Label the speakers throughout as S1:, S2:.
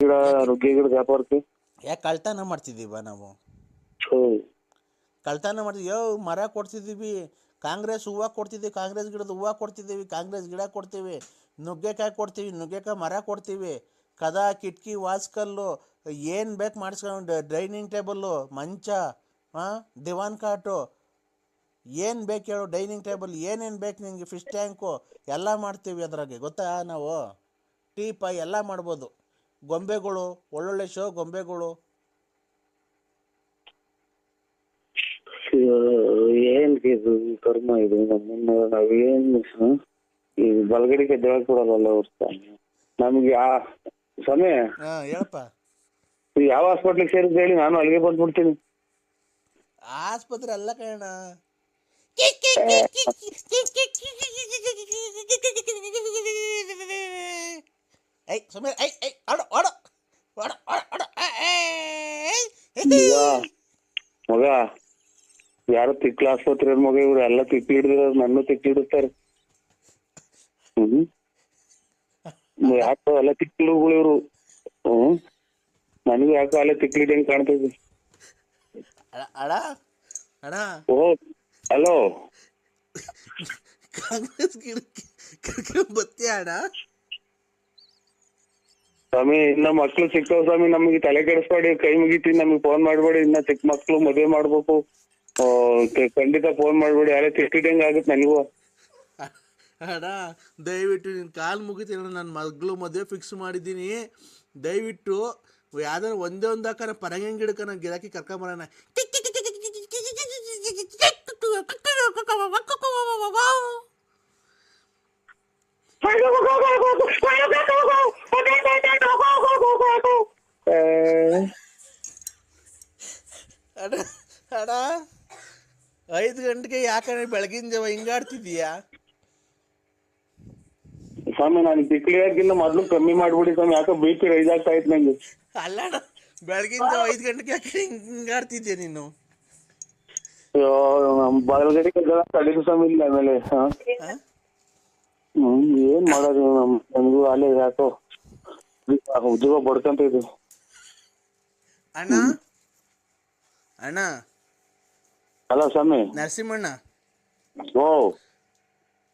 S1: ಗಿಡ ನುಗ್ಗೆ ಗಿಡ ವ್ಯಾಪಾರಕ್ಕೆ
S2: ಯಾಕೆ ಕಳ್ತನ ಮಾಡ್ತಿದ್ದೀವ ನಾವು?
S1: ಕಳ್ತಾನ
S2: ಕಳ್ತನ ಮಾಡ್ತೀವಿ ಯೋ ಮರ ಕೊಡ್ತಿದ್ದೀವಿ ಕಾಂಗ್ರೆಸ್ ಹೂವು ಕೊಡ್ತಿದ್ದೀವಿ ಕಾಂಗ್ರೆಸ್ ಗಿಡದ ಹೂವು ಕೊಡ್ತಿದ್ದೀವಿ ಕಾಂಗ್ರೆಸ್ ಗಿಡ ಕೊಡ್ತೀವಿ ನುಗ್ಗೆಕಾಯಿ ಕೊಡ್ತೀವಿ ನುಗ್ಗೆಕಾಯಿ ಮರ ಕೊಡ್ತೀವಿ ಕದ ಕಿಟಕಿ ವಾಸ್ಕಲ್ಲು ಏನು ಬೇಕು ಮಾಡಿಸ್ಕೊಂಡು ಡೈನಿಂಗ್ ಟೇಬಲ್ಲು ಮಂಚ ಹಾಂ ದಿವಾನ್ ಕಾಟು ಏನು ಬೇಕು ಹೇಳು ಡೈನಿಂಗ್ ಟೇಬಲ್ ಏನೇನು ಬೇಕು ನಿಂಗೆ ಫಿಶ್ ಟ್ಯಾಂಕು ಎಲ್ಲ ಮಾಡ್ತೀವಿ ಅದ್ರಾಗೆ ಗೊತ್ತಾ ನಾವು? ಟೀ ಪೈ ಎಲ್ಲ ಮಾಡ್ಬೋದು. ಗೊಂಬೆಗಳು ಒಳ್ಳೊಳ್ಳೆ ಶೋ ಗೊಂಬೆಗಳು?
S1: ಏನ್ ಇದು ಕರ್ಮ ಇದು ನಮ್ಮನ್ನ ನಾವೇನ್? ಈ ಬಲಗಡಿಗೆ ದೇವ ಕೊಡಲ್ಲ ಅವ್ರ ನಮ್ಗೆ ಆ ಸಮಯ
S2: ಹಾಂ ಹೇಳಪ್ಪ.
S1: ಯಾವ ಹಾಸ್ಪಿಟ್ಲಿಗೆ ಸೇರಿದ್ ಹೇಳಿ ನಾನು ಅಲ್ಲಿಗೆ ಬಂದ್ಬಿಡ್ತೀನಿ.
S2: ಆಸ್ಪತ್ರೆ ಅಲ್ಲ ಕಣ ಐ ಸುಮ್ಮನೆ ಐ ಐ ಆಡು ಆಡು ಆಡು ಆಡು ಆಡು
S1: ಈಗ ಮಗ ತಿಕ್ಲ ಆಸ್ಪತ್ರೆ ಮಗ ಇವ್ರು ಎಲ್ಲ ತಿಕ್ಕಿ ಹಿಡಿದಿರೋರು ನನ್ನ ತಿಕ್ಕಿ ಹಿಡಿಸ್ತಾರೆ. ಹ್ಮ್. ಯಾಕೋ ಎಲ್ಲ ತಿಕ್ಲುಗಳು ಇವ್ರು. ಹ್ಮ್. ನನಗೆ ಯಾಕೋ ಅಲ್ಲೇ ಹೆಂಗ್ ಕಾಣ್ತೈತಿ ಓ ಹಲೋ.
S2: ಕಾಂಗ್ರೆಸ್ ಅಣ್ಣ.
S1: ಸ್ವಾಮಿ ಇನ್ನ ಮಕ್ಳು ಸಿಕ್ಕವ್ ಸ್ವಾಮಿ ನಮಗೆ ತಲೆ ಕೆಡಿಸ್ಬೇಡಿ ಕೈ ಮುಗಿತೀನಿ ನಮಗೆ ಫೋನ್ ಮಾಡ್ಬೇಡಿ ಇನ್ನ ಚಿಕ್ಕ ಮಕ್ಳು ಮದುವೆ ಮಾಡ್ಬೇಕು. ಆ, ಕ- ಖಂಡಿತ ಫೋನ್ ಮಾಡ್ಬಿಡಿ. ಯಾರೇ ತಿಕ್ಕಿದಂಗ ಆಗುತ್ತೆ ನನಗೂ.
S2: ಅಣ್ಣ ದಯವಿಟ್ಟು ನಿನ್ನ ಕಾಲು ಮುಗಿತೀನಿ ನನ್ನ ಮಗಳು ಮದುವೆ ಫಿಕ್ಸ್ ಮಾಡಿದ್ದೀನಿ. ದಯವಿಟ್ಟು ಯಾವ್ದಾರು ಒಂದೇ ಒಂದು ಹಾಕನ ಪರಂಗಿ ಗಿಡಕ್ಕೆ ನಾನು ಗಿರಾಕಿ ಕರ್ಕೊಂಬರೋಣ. ಅಣ್ಣ ಅಣ್ಣ. ಐದು ಗಂಟೆಗೆ ಯಾಕಂದ್ರೆ ಬೆಳಗಿನ ಜಾವ ಹಿಂಗಾಡ್ತಿದೀಯಾ
S1: ಸ್ವಾಮಿ ನಾನು ತಿಕ್ಲಿಯಾಗಿನ್ನ ಮೊದ್ಲು ಕಮ್ಮಿ ಮಾಡ್ಬಿಡಿ ಸ್ವಾಮಿ ಯಾಕೋ ಬಿ ಪಿ ರೈಸ್ ಆಗ್ತಾ ಇತ್ತು ನಂಗೆ.
S2: ಅಲ್ಲ ಅಣ್ಣ ಬೆಳಗಿನ ಜಾವ ಐದು ಗಂಟೆಗೆ ಯಾಕೆ ಹಿಂಗಾಡ್ತಿದ್ಯಾ ನೀನು?
S1: ಅಯ್ಯೋ ನಮ್ ಸ್ವಾಮಿ ಇಲ್ಲ ಆಮೇಲೆ ಹಾ? ಹ್ಮ್ ಏನ್ ಮಾಡೋದು ನಮ್ ನಮಗೂ ಅಲ್ಲೇ ಯಾಕೋ ಉದ್ಯೋಗ ಬಡ್ಕಂತ ಇದು
S2: ಅಣ್ಣ ಅಣ್ಣ
S1: ಅಲ್ಲ ಸ್ವಾಮಿ.
S2: ನರಸಿಂಹಣ್ಣ.
S1: ಓ.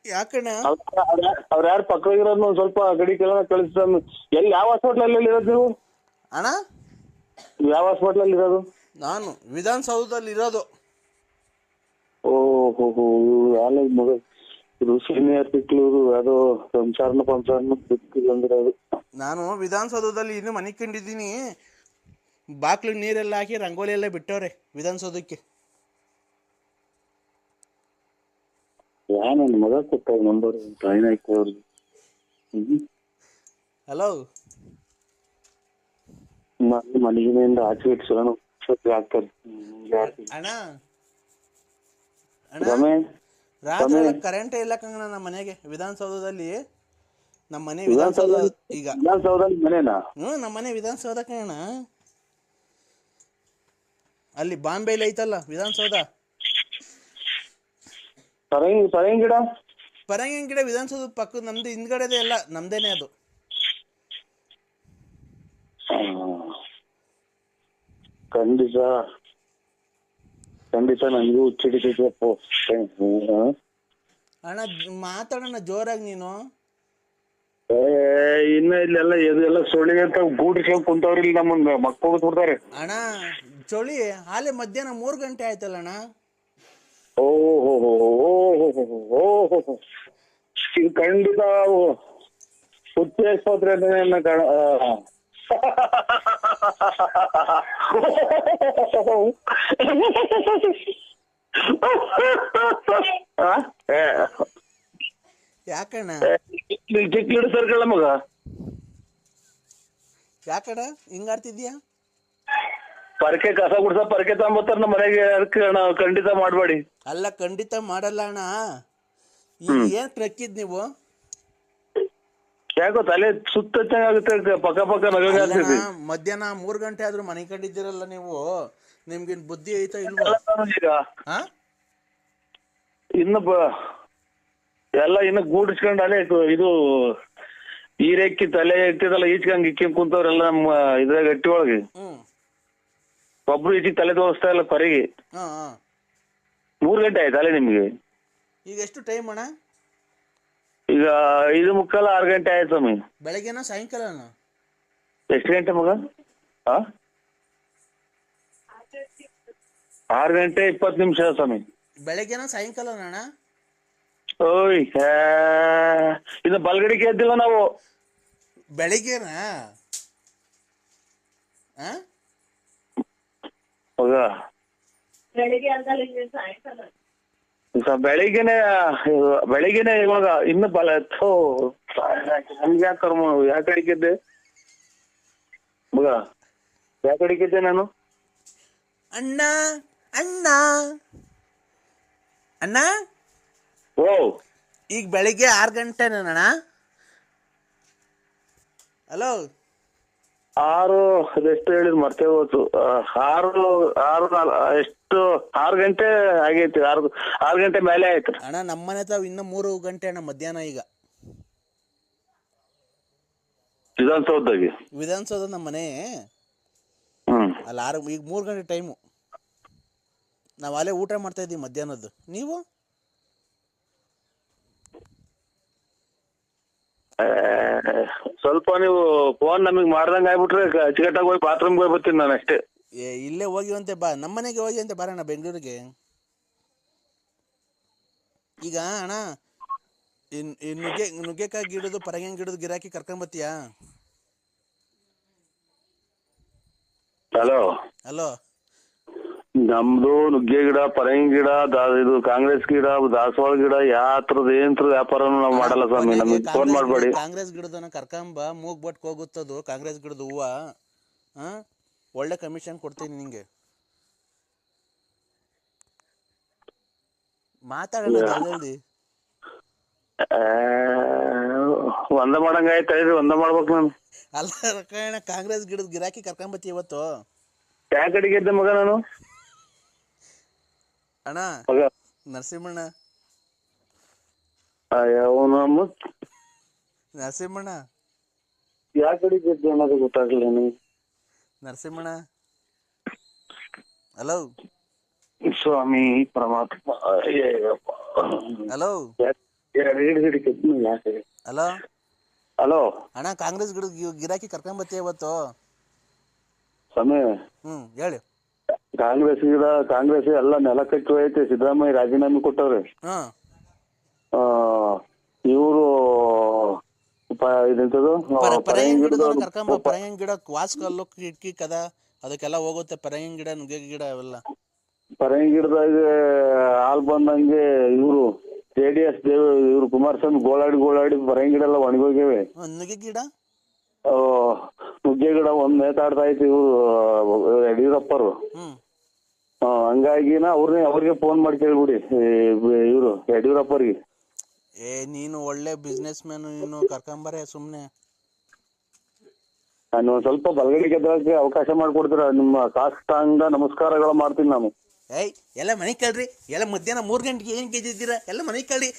S2: ಯಾಕಣ್ಣ?
S1: ಅವ್ರ ಯಾರು ಪಕ್ಕದಾಗಿರೋದು ಒಂದ್ ಸ್ವಲ್ಪ ಗಡಿ ಕೆಲ ಕಳಿಸಿ ಸ್ವಾಮಿ. ಎಲ್ಲಿ ಯಾವ ಹಾಸ್ಪಿಟ್ಲಲ್ಲಿ ಇರೋದು ನೀವು?
S2: ಅಣ್ಣ?
S1: ಯಾವ ಹಾಸ್ಪಿಟ್ಲಲ್ಲಿ ಇರೋದು?
S2: ನಾನು ವಿಧಾನಸೌಧದಲ್ಲಿ ಇರೋದು
S1: ಓಹೋ ಯಾಲ ಮಗ? ಇದು ಸೀನಿಯರ್ ತಿಕ್ಲೂರು ಅದು ಸಂಸಾರನ ಪಂಸಾರನ ಅಂದ್ರೆ ಅದು.
S2: ನಾನು ವಿಧಾನಸೌಧದಲ್ಲಿ ಇನ್ನು ಮನೆ ಕಂಡಿದ್ದೀನಿ ಬಾಕ್ಲು ನೀರೆಲ್ಲ ಹಾಕಿ ರಂಗೋಲಿ ಎಲ್ಲ ಬಿಟ್ಟವ್ರೆ ವಿಧಾನಸೌಧಕ್ಕೆ.
S1: ಯಾ ನನ್ನ ಮಗ ಕೊಟ್ಟ ನಂಬರ್ ಟ್ರೈನ್ ಹಾಕಿ ಅವ್ರಿಗೆ
S2: ಹಲೋ
S1: ಮನೆಯಿಂದ ಆಚೆ ಇಟ್ಸೋಣ ಹಾಕ್ತಾರೆ.
S2: ಅಣ್ಣ? ಅಣ್ಣ? ರಾತ್ರಿ ಕರೆಂಟೇ ಇಲ್ಲ ಕಂಗಣ ನಮ್ಮ ಮನೆಗೆ ವಿಧಾನಸೌಧದಲ್ಲಿ. ನಮ್ಮ ಮನೆ ವಿಧಾನಸೌಧ ಈಗ.
S1: ವಿಧಾನಸೌಧದಲ್ಲಿ ಮನೆನಾ?
S2: ಹ್ಞೂ ನಮ್ಮ ಮನೆ ವಿಧಾನಸೌಧ ಕಣ ಅಲ್ಲಿ ಬಾಂಬೆಲಿ ಐತಲ್ಲ ವಿಧಾನಸೌಧ?
S1: ಪರಂಗಿ ಪರಂಗಿ ಗಿಡ?
S2: ಪರಂಗಿನ ಗಿಡ ವಿಧಾನಸೌಧ ಪಕ್ಕ ನಮ್ದು ಹಿಂದ್ಗಡೆದೇ ಎಲ್ಲ ನಮ್ದೇನೆ ಅದು.
S1: ಖಂಡಿತ. ಖಂಡಿತ ನನಗೂ ಹುಚ್ಚಿಡಿತೈತಪ್ಪ ಹ್ಮ್.
S2: ಅಣ್ಣ ಮಾತಾಡೋಣ ಜೋರಾಗಿ ನೀನು.
S1: ಏ ಇನ್ನ ಇಲ್ಲೆಲ್ಲ ಇದೆಲ್ಲ ಚಳಿ ಅಂತ ಗೂಡಿಸ್ಕೊಂಡು ಕುಂತವ್ರಿ ಇಲ್ಲಿ ನಮ್ಮನ್ನ. ಮಕ್ಕಳು ಬಿಡ್ತಾರೆ.
S2: ಅಣ್ಣ ಚಳಿ ಹಾಲೆ ಮಧ್ಯಾಹ್ನ ಮೂರು ಗಂಟೆ ಆಯ್ತಲ್ಲ ಅಣ್ಣ?
S1: ಓ ಹೋ ಹೋ ಇದು ಖಂಡಿತ ಹುಚ್ಚೆ ಆಸ್ಪತ್ರೆ
S2: ಯಾಕಣ್ಣ?
S1: ಚಿಕ್ಕ ಸರ್ಕಳ ಮಗ.
S2: ಯಾಕಣ್ಣ? ಹಿಂಗಾಡ್ತಿದ್ಯಾ
S1: ಪರಕೆ ಕಸ ಗುಡ್ಸ ಪರಕೆ ತಗೊಂಬತ್ತಾರ ನಮ್ಮ ಮನೆಗೆ ಅದಕ್ಕೆ ನಾವು ಖಂಡಿತ ಮಾಡಬೇಡಿ.
S2: ಅಲ್ಲ ಖಂಡಿತ ಮಾಡಲ್ಲ ಅಣ್ಣ. ಈಗ ಏನ್ ಕ್ರಕ್ಕಿದ್ ನೀವು?
S1: ಯಾಕೋ ತಲೆ ಸುತ್ತ ಚೆನ್ನಾಗುತ್ತೆ ಪಕ್ಕ ಪಕ್ಕ ನಗ
S2: ಅಲ್ಲಣ್ಣ, ಮಧ್ಯಾಹ್ನ ಮೂರ್ ಗಂಟೆ ಆದ್ರೂ ಮನೆ ಕಂಡಿದ್ದೀರಲ್ಲ ನೀವು? ನಿಮ್ಗಿನ್ ಬುದ್ಧಿ ಐತಾ ಇಲ್ಲ
S1: ಈಗ
S2: ಹಾ?
S1: ಇನ್ನು ಬ- ಎಲ್ಲ ಇನ್ನು ಗೂಡಿಸ್ಕೊಂಡು ಅಲ್ಲೇ ಇದು- ಇದು ಈರೆಕ್ಕಿ ತಲೆ ಇಟ್ಟಿದಲ್ಲ ಈಚ್ಕಂಗ್ ಇಕ್ಕಿಂಗ್ ಕುಂತವ್ರೆಲ್ಲ ನಮ್ಮ ಇದ್ರಾಗ ಗಟ್ಟಿ ಒಳಗೆ
S2: ಹ್ಞೂ
S1: ಒಬ್ರು ಈಚಿಗೆ ತಲೆ ತೋರಿಸ್ತಾ ಇಲ್ಲ ಪರಿಗೆ
S2: ಹಾಂ ಹಾಂ.
S1: ಮೂರ್ ಗಂಟೆ ಆಯ್ತಲ್ಲ ನಿಮಗೆ.
S2: ಈಗ ಎಷ್ಟು ಟೈಮ್ ಅಣ್ಣ?
S1: ಈಗ ಐದು ಮುಕ್ಕಾಲ ಆರು ಗಂಟೆ ಆಯ್ತು ಸ್ವಾಮಿ.
S2: ಬೆಳಗ್ಗೆನ ಸಾಯಂಕಾಲನ?
S1: ಎಷ್ಟು ಗಂಟೆ ಮಗ? ಆ? ಆರು ಗಂಟೆ ಇಪ್ಪತ್ತು ನಿಮಿಷ ಸ್ವಾಮಿ.
S2: ಬೆಳಗ್ಗೆನ ಸಾಯಂಕಾಲನ ಅಣ್ಣ?
S1: ಓಯ್ ಹೇ. ಇದು ಬಲ್ಗಡಿಗೆ ಎದ್ದಿಲ್ಲ ನಾವು.
S2: ಬೆಳಿಗ್ಗೆನಾ? ಹಾಂ
S1: ಸ- ಬೆಳಿಗ್ಗೆನೆ ಬೆಳಿಗ್ಗೆನೆ ಇವಾಗ ಇನ್ನು ಬಲ ಥೋ ನಮ್ಗೆ ಯಾಕೆ ಕರ್ಮ ಯಾಕೆ ಅಡಿಕಿದ್ದೆ ಮಗ ಯಾಕೆ ಅಡಿಕಿದ್ದೆ ನಾನು?
S2: ಅಣ್ಣ ಅಣ್ಣ. ಅಣ್ಣ?
S1: ಓ.
S2: ಈಗ ಬೆಳಿಗ್ಗೆ ಆರು ಗಂಟೆನಣ್ಣ. ಹಲೋ?
S1: ಆರು ಅದೆಷ್ಟು ಹೇಳಿದ್ ಮರ್ತೇ ಹೋಯ್ತು. ಆರು ಆರು ಎಷ್ಟು ಆರು ಗಂಟೆ ಆಗೈತಿ ಆರು ಆರು ಗಂಟೆ ಮೇಲೆ ಆಯ್ತು.
S2: ಅಣ್ಣ ನಮ್ಮನೆ ತಾವ್ ಇನ್ನು ಮೂರು ಗಂಟೆ ಅಣ್ಣ ಮಧ್ಯಾಹ್ನ ಈಗ.
S1: ವಿಧಾನಸೌಧದಾಗೆ?
S2: ವಿಧಾನಸೌಧ ನಮ್ಮ ಮನೆ. ಅಲ್ಲ ಆರು ಈಗ ಮೂರು ಗಂಟೆ ಟೈಮು ನಾವು ಅಲ್ಲೇ ಊಟ ಮಾಡ್ತಾ ಇದ್ದೀವಿ ಮಧ್ಯಾಹ್ನದ್ದು. ನೀವು?
S1: ಸ್ವಲ್ಪ ನೀವು ಫೋನ್ ನಮಗ್ ಮಾಡ್ದಂಗ ಆಗ್ಬಿಟ್ರೆ ಅಚ್ಚುಕಟ್ಟಾಗಿ ಹೋಗಿ ಬಾತ್ರೂಮ್ಗೆ ಹೋಗಿ ಬರ್ತೀನಿ ನಾನು ಅಷ್ಟೇ.
S2: ಏ ಇಲ್ಲೇ ಹೋಗಿವಂತೆ ಬಾ. ನಮ್ಮ ಮನೆಗೆ ಹೋಗಿ ಅಂತ ಬರೋಣ ಬೆಂಗಳೂರಿಗೆ. ಈಗ ಅಣ್ಣ ಇನ್ ಈ ನುಗ್ಗೆ ನುಗ್ಗೆಕಾಯಿ ಗಿಡದು ಪರಂಗಿ ಗಿಡದ ಗಿರಾಕಿ ಕರ್ಕೊಂಬತ್ತೀಯಾ
S1: ಹಲೋ
S2: ಹಲೋ
S1: ನಮ್ದು ನುಗ್ಗೆ ಗಿಡ ಪರಂಗಿ ಗಿಡ ದಾ- ಇದು ಕಾಂಗ್ರೆಸ್ ಗಿಡ ದಾಸವಾಳ ಗಿಡ ಯಾತ್ರದ ಏನ್ ವ್ಯಾಪಾರನು ನಾವು ಮಾಡಲ್ಲ ಸ್ವಾಮಿ. ನಮಗೆ ಫೋನ್ ಮಾಡ್ಬೇಡಿ.
S2: ಕಾಂಗ್ರೆಸ್ ಗಿಡದನ್ನ ಕರ್ಕಂಬ ಮೂಗ್ ಬಟ್ ಹೋಗುತ್ತದು. ಕಾಂಗ್ರೆಸ್ ಗಿಡದ ಹೂವ ಹಾ ಒಳ್ಳೆ ಕಮಿಷನ್ ಕೊಡ್ತೀನಿ ನಿಂಗೆ. ಮಾತಾಡೋಣ ಜಲ್ದಿ
S1: ಆ, ಒಂದ ಮಾಡಂಗ ಆಯ್ತು ಒಂದ ಮಾಡ್ಬೇಕು ನಾನು.
S2: ಅಲ್ಲ ಕಾಂಗ್ರೆಸ್ ಗಿಡದ ಗಿರಾಕಿ ಕರ್ಕೊಂಬತ್ತಿ ಇವತ್ತು.
S1: ಯಾಕೆ ಕಡೆಗೆ ಇದ್ದೆ ಮಗ ನಾನು?
S2: ಅಣ್ಣ? ನರಸಿಂಹಣ್ಣ? ನರಸಿಂಹಣ್ಣ?
S1: ಯಾಕೆ ಕಡೆಗೆ ಇದ್ದೆ ಅನ್ನೋದು ಗೊತ್ತಾಗ್ಲಿಲ್ಲ ನನಗೆ
S2: ನರಸಿಂಹಣ್ಣ? ಹಲೋ
S1: ಸ್ವಾಮಿ ಪರಮಾತ್ಮ.
S2: ಹಲೋ ಹಲೋ
S1: ಹಲೋ
S2: ಅಣ್ಣ ಕಾಂಗ್ರೆಸ್ ಗಿಡ ಗಿರಾಕಿ ಕರ್ಕೊಂಬತ್ತಿ ಇವತ್ತು?
S1: ಸ್ವಾಮಿ?
S2: ಹ್ಮ್ ಹೇಳಿ.
S1: ಕಾಂಗ್ರೆಸ್ ಕಾಂಗ್ರೆಸ್ ಎಲ್ಲ ನೆಲ ಕಟ್ಟಿ ಹೋಯ್ತೆ ಸಿದ್ದರಾಮಯ್ಯ ರಾಜೀನಾಮೆ ಕೊಟ್ಟವ್ರೆ.
S2: ಹಾಂ.
S1: ಇವರು ಇದೆಂತದು?
S2: ಕರ್ಕೊಂಬ ಪರಂಗಿ ಗಿಡ ವಾಸ್ಕಲ್ಲು ಕಿಟಕಿ ಕದ ಅದಕ್ಕೆಲ್ಲ ಹೋಗುತ್ತೆ ಪರಂಗಿ ಗಿಡ ನುಗ್ಗೆ ಗಿಡ ಅವೆಲ್ಲ.
S1: ಪರಂಗಿ ಗಿಡದಾಗ ಹಾಲ್ ಬಂದಂಗೆ ಇವರು ಜೆ ಡಿ ಎಸ್ ದೇವ್ ಇವ್ರು ಕುಮಾರಸ್ವಾಮಿ ಗೋಳಾಡಿ ಗೋಳಾಡಿ ಪರಂಗಿ ಗಿಡ ಎಲ್ಲ ಒಣಗೋಗ್ಯವೆ.
S2: ನುಗ್ಗೆ ಗಿಡ?
S1: ನುಗ್ಗೆ ಗಿಡ ಒಂದ್ ನೇತಾಡ್ತಾ ಇತ್ತು ಇವರು ಯಡಿಯೂರಪ್ಪರು. ಹ್ಮ್. ಹಂಗಾಗಿನ ಅವ್ರನ್ನೇ ಅವ್ರಿಗೆ ಫೋನ್ ಮಾಡಿ ಕೇಳ್ಬಿಡಿ ಇವರು ಯಡಿಯೂರಪ್ಪರಿಗೆ.
S2: ಏ ನೀನು ಒಳ್ಳೆ ಬಿಸ್ನೆಸ್ ಮ್ಯಾನ್ ನೀನು ಕರ್ಕೊಂಬರೇ ಸುಮ್ಮನೆ
S1: ನಾನು ಒಂದ್ ಸ್ವಲ್ಪ ಬಲಗಡೆಗೆ ಎದ್ದಕ್ಕೆ ಅವಕಾಶ ಮಾಡ್ಕೊಡ್ತೀರಾ? ನಿಮ್ಮ ಕಾಷ್ಟಾಂಗ ನಮಸ್ಕಾರಗಳು ಮಾಡ್ತೀನಿ ನಾನು.
S2: ಏಯ್ ಎಲ್ಲ ಮನೆ ಕೇಳ್ರಿ ಎಲ್ಲ ಮಧ್ಯಾಹ್ನ ಮೂರ್ ಗಂಟೆಗೆ ಏನು ಗೆದ್ದಿದ್ದೀರಾ ಎಲ್ಲ ಮನೆ ಕೇಳ್ರಿ.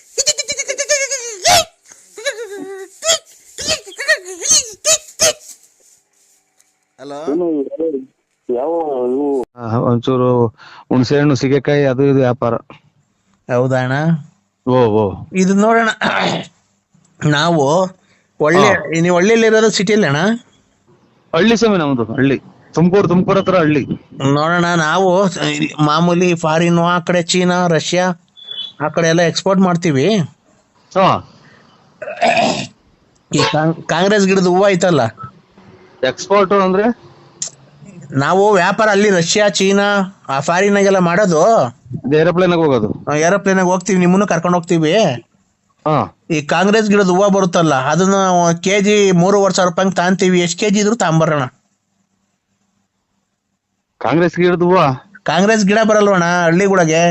S2: ಹಲೋ?
S1: ಏನು ಯಾವ ಇವು
S3: ಆ, ಒಂಚೂರು ಹುಣಸೆ ಹಣ್ಣು ಸಿಗಕಾಯಿ ಅದು ಇದು ವ್ಯಾಪಾರ.
S2: ಹೌದಾ ಅಣ್ಣ
S3: ಓ ಓ.
S2: ಇದು ನೋಡೋಣ. ನಾವು ಒಳ್ಳೆ ನೀವು ಒಳ್ಳೆಯಲ್ಲಿರೋದು ಸಿಟಿಯಲ್ಲಿ ಅಣ್ಣ?
S3: ಹಳ್ಳಿ ಸ್ವಾಮಿ ನಮ್ದು ಹಳ್ಳಿ. ತುಮಕೂರು ತುಮಕೂರು ಹತ್ರ ಹಳ್ಳಿ.
S2: ನೋಡೋಣ ನಾವು ಇಲ್ಲಿ ಮಾಮೂಲಿ ಫಾರಿನ್ ಆ ಕಡೆ ಚೀನಾ ರಷ್ಯಾ ಆ ಕಡೆ ಎಲ್ಲ ಎಕ್ಸ್ಪೋರ್ಟ್ ಮಾಡ್ತೀವಿ.
S3: ಹಾ.
S2: ಈ ಕಾಂಗ್- ಕಾಂಗ್ರೆಸ್ ಗಿಡದ ಹೂವು ಐತಲ್ಲ?
S3: ಎಕ್ಸ್ಪೋರ್ಟ್ ಅಂದ್ರೆ?
S2: ನಾವು ವ್ಯಾಪಾರ ಅಲ್ಲಿ ರಷ್ಯಾ ಚೀನಾ ಆ ಫಾರಿನಾಗೆಲ್ಲ ಮಾಡೋದು.
S3: ಏರೋಪ್ಲೇನ್ ಹೋಗೋದು.
S2: ಏರೋಪ್ಲೇನಾಗ ಹೋಗ್ತೀವಿ ನಿಮ್ಮನ್ನು ಕರ್ಕೊಂಡು ಹೋಗ್ತೀವಿ.
S3: ಹಾ.
S2: ಈ ಕಾಂಗ್ರೆಸ್ ಗಿಡದ ಹೂವು ಬರುತ್ತಲ್ಲ ಅದನ್ನ ಕೆಜಿ ಮೂರುವರೆ ಸಾವಿರ ರೂಪಾಯಿ ತಾಂತೀವಿ ಎಷ್ಟು ಕೆಜಿ ಇದ್ರು ತಾಂಬರೋಣ.
S3: ಕಾಂಗ್ರೆಸ್ ಗಿಡದ ಹೂವ?
S2: ಕಾಂಗ್ರೆಸ್ ಗಿಡ ಬರಲ್ವಣ ಹಳ್ಳಿಗುಳಗೆ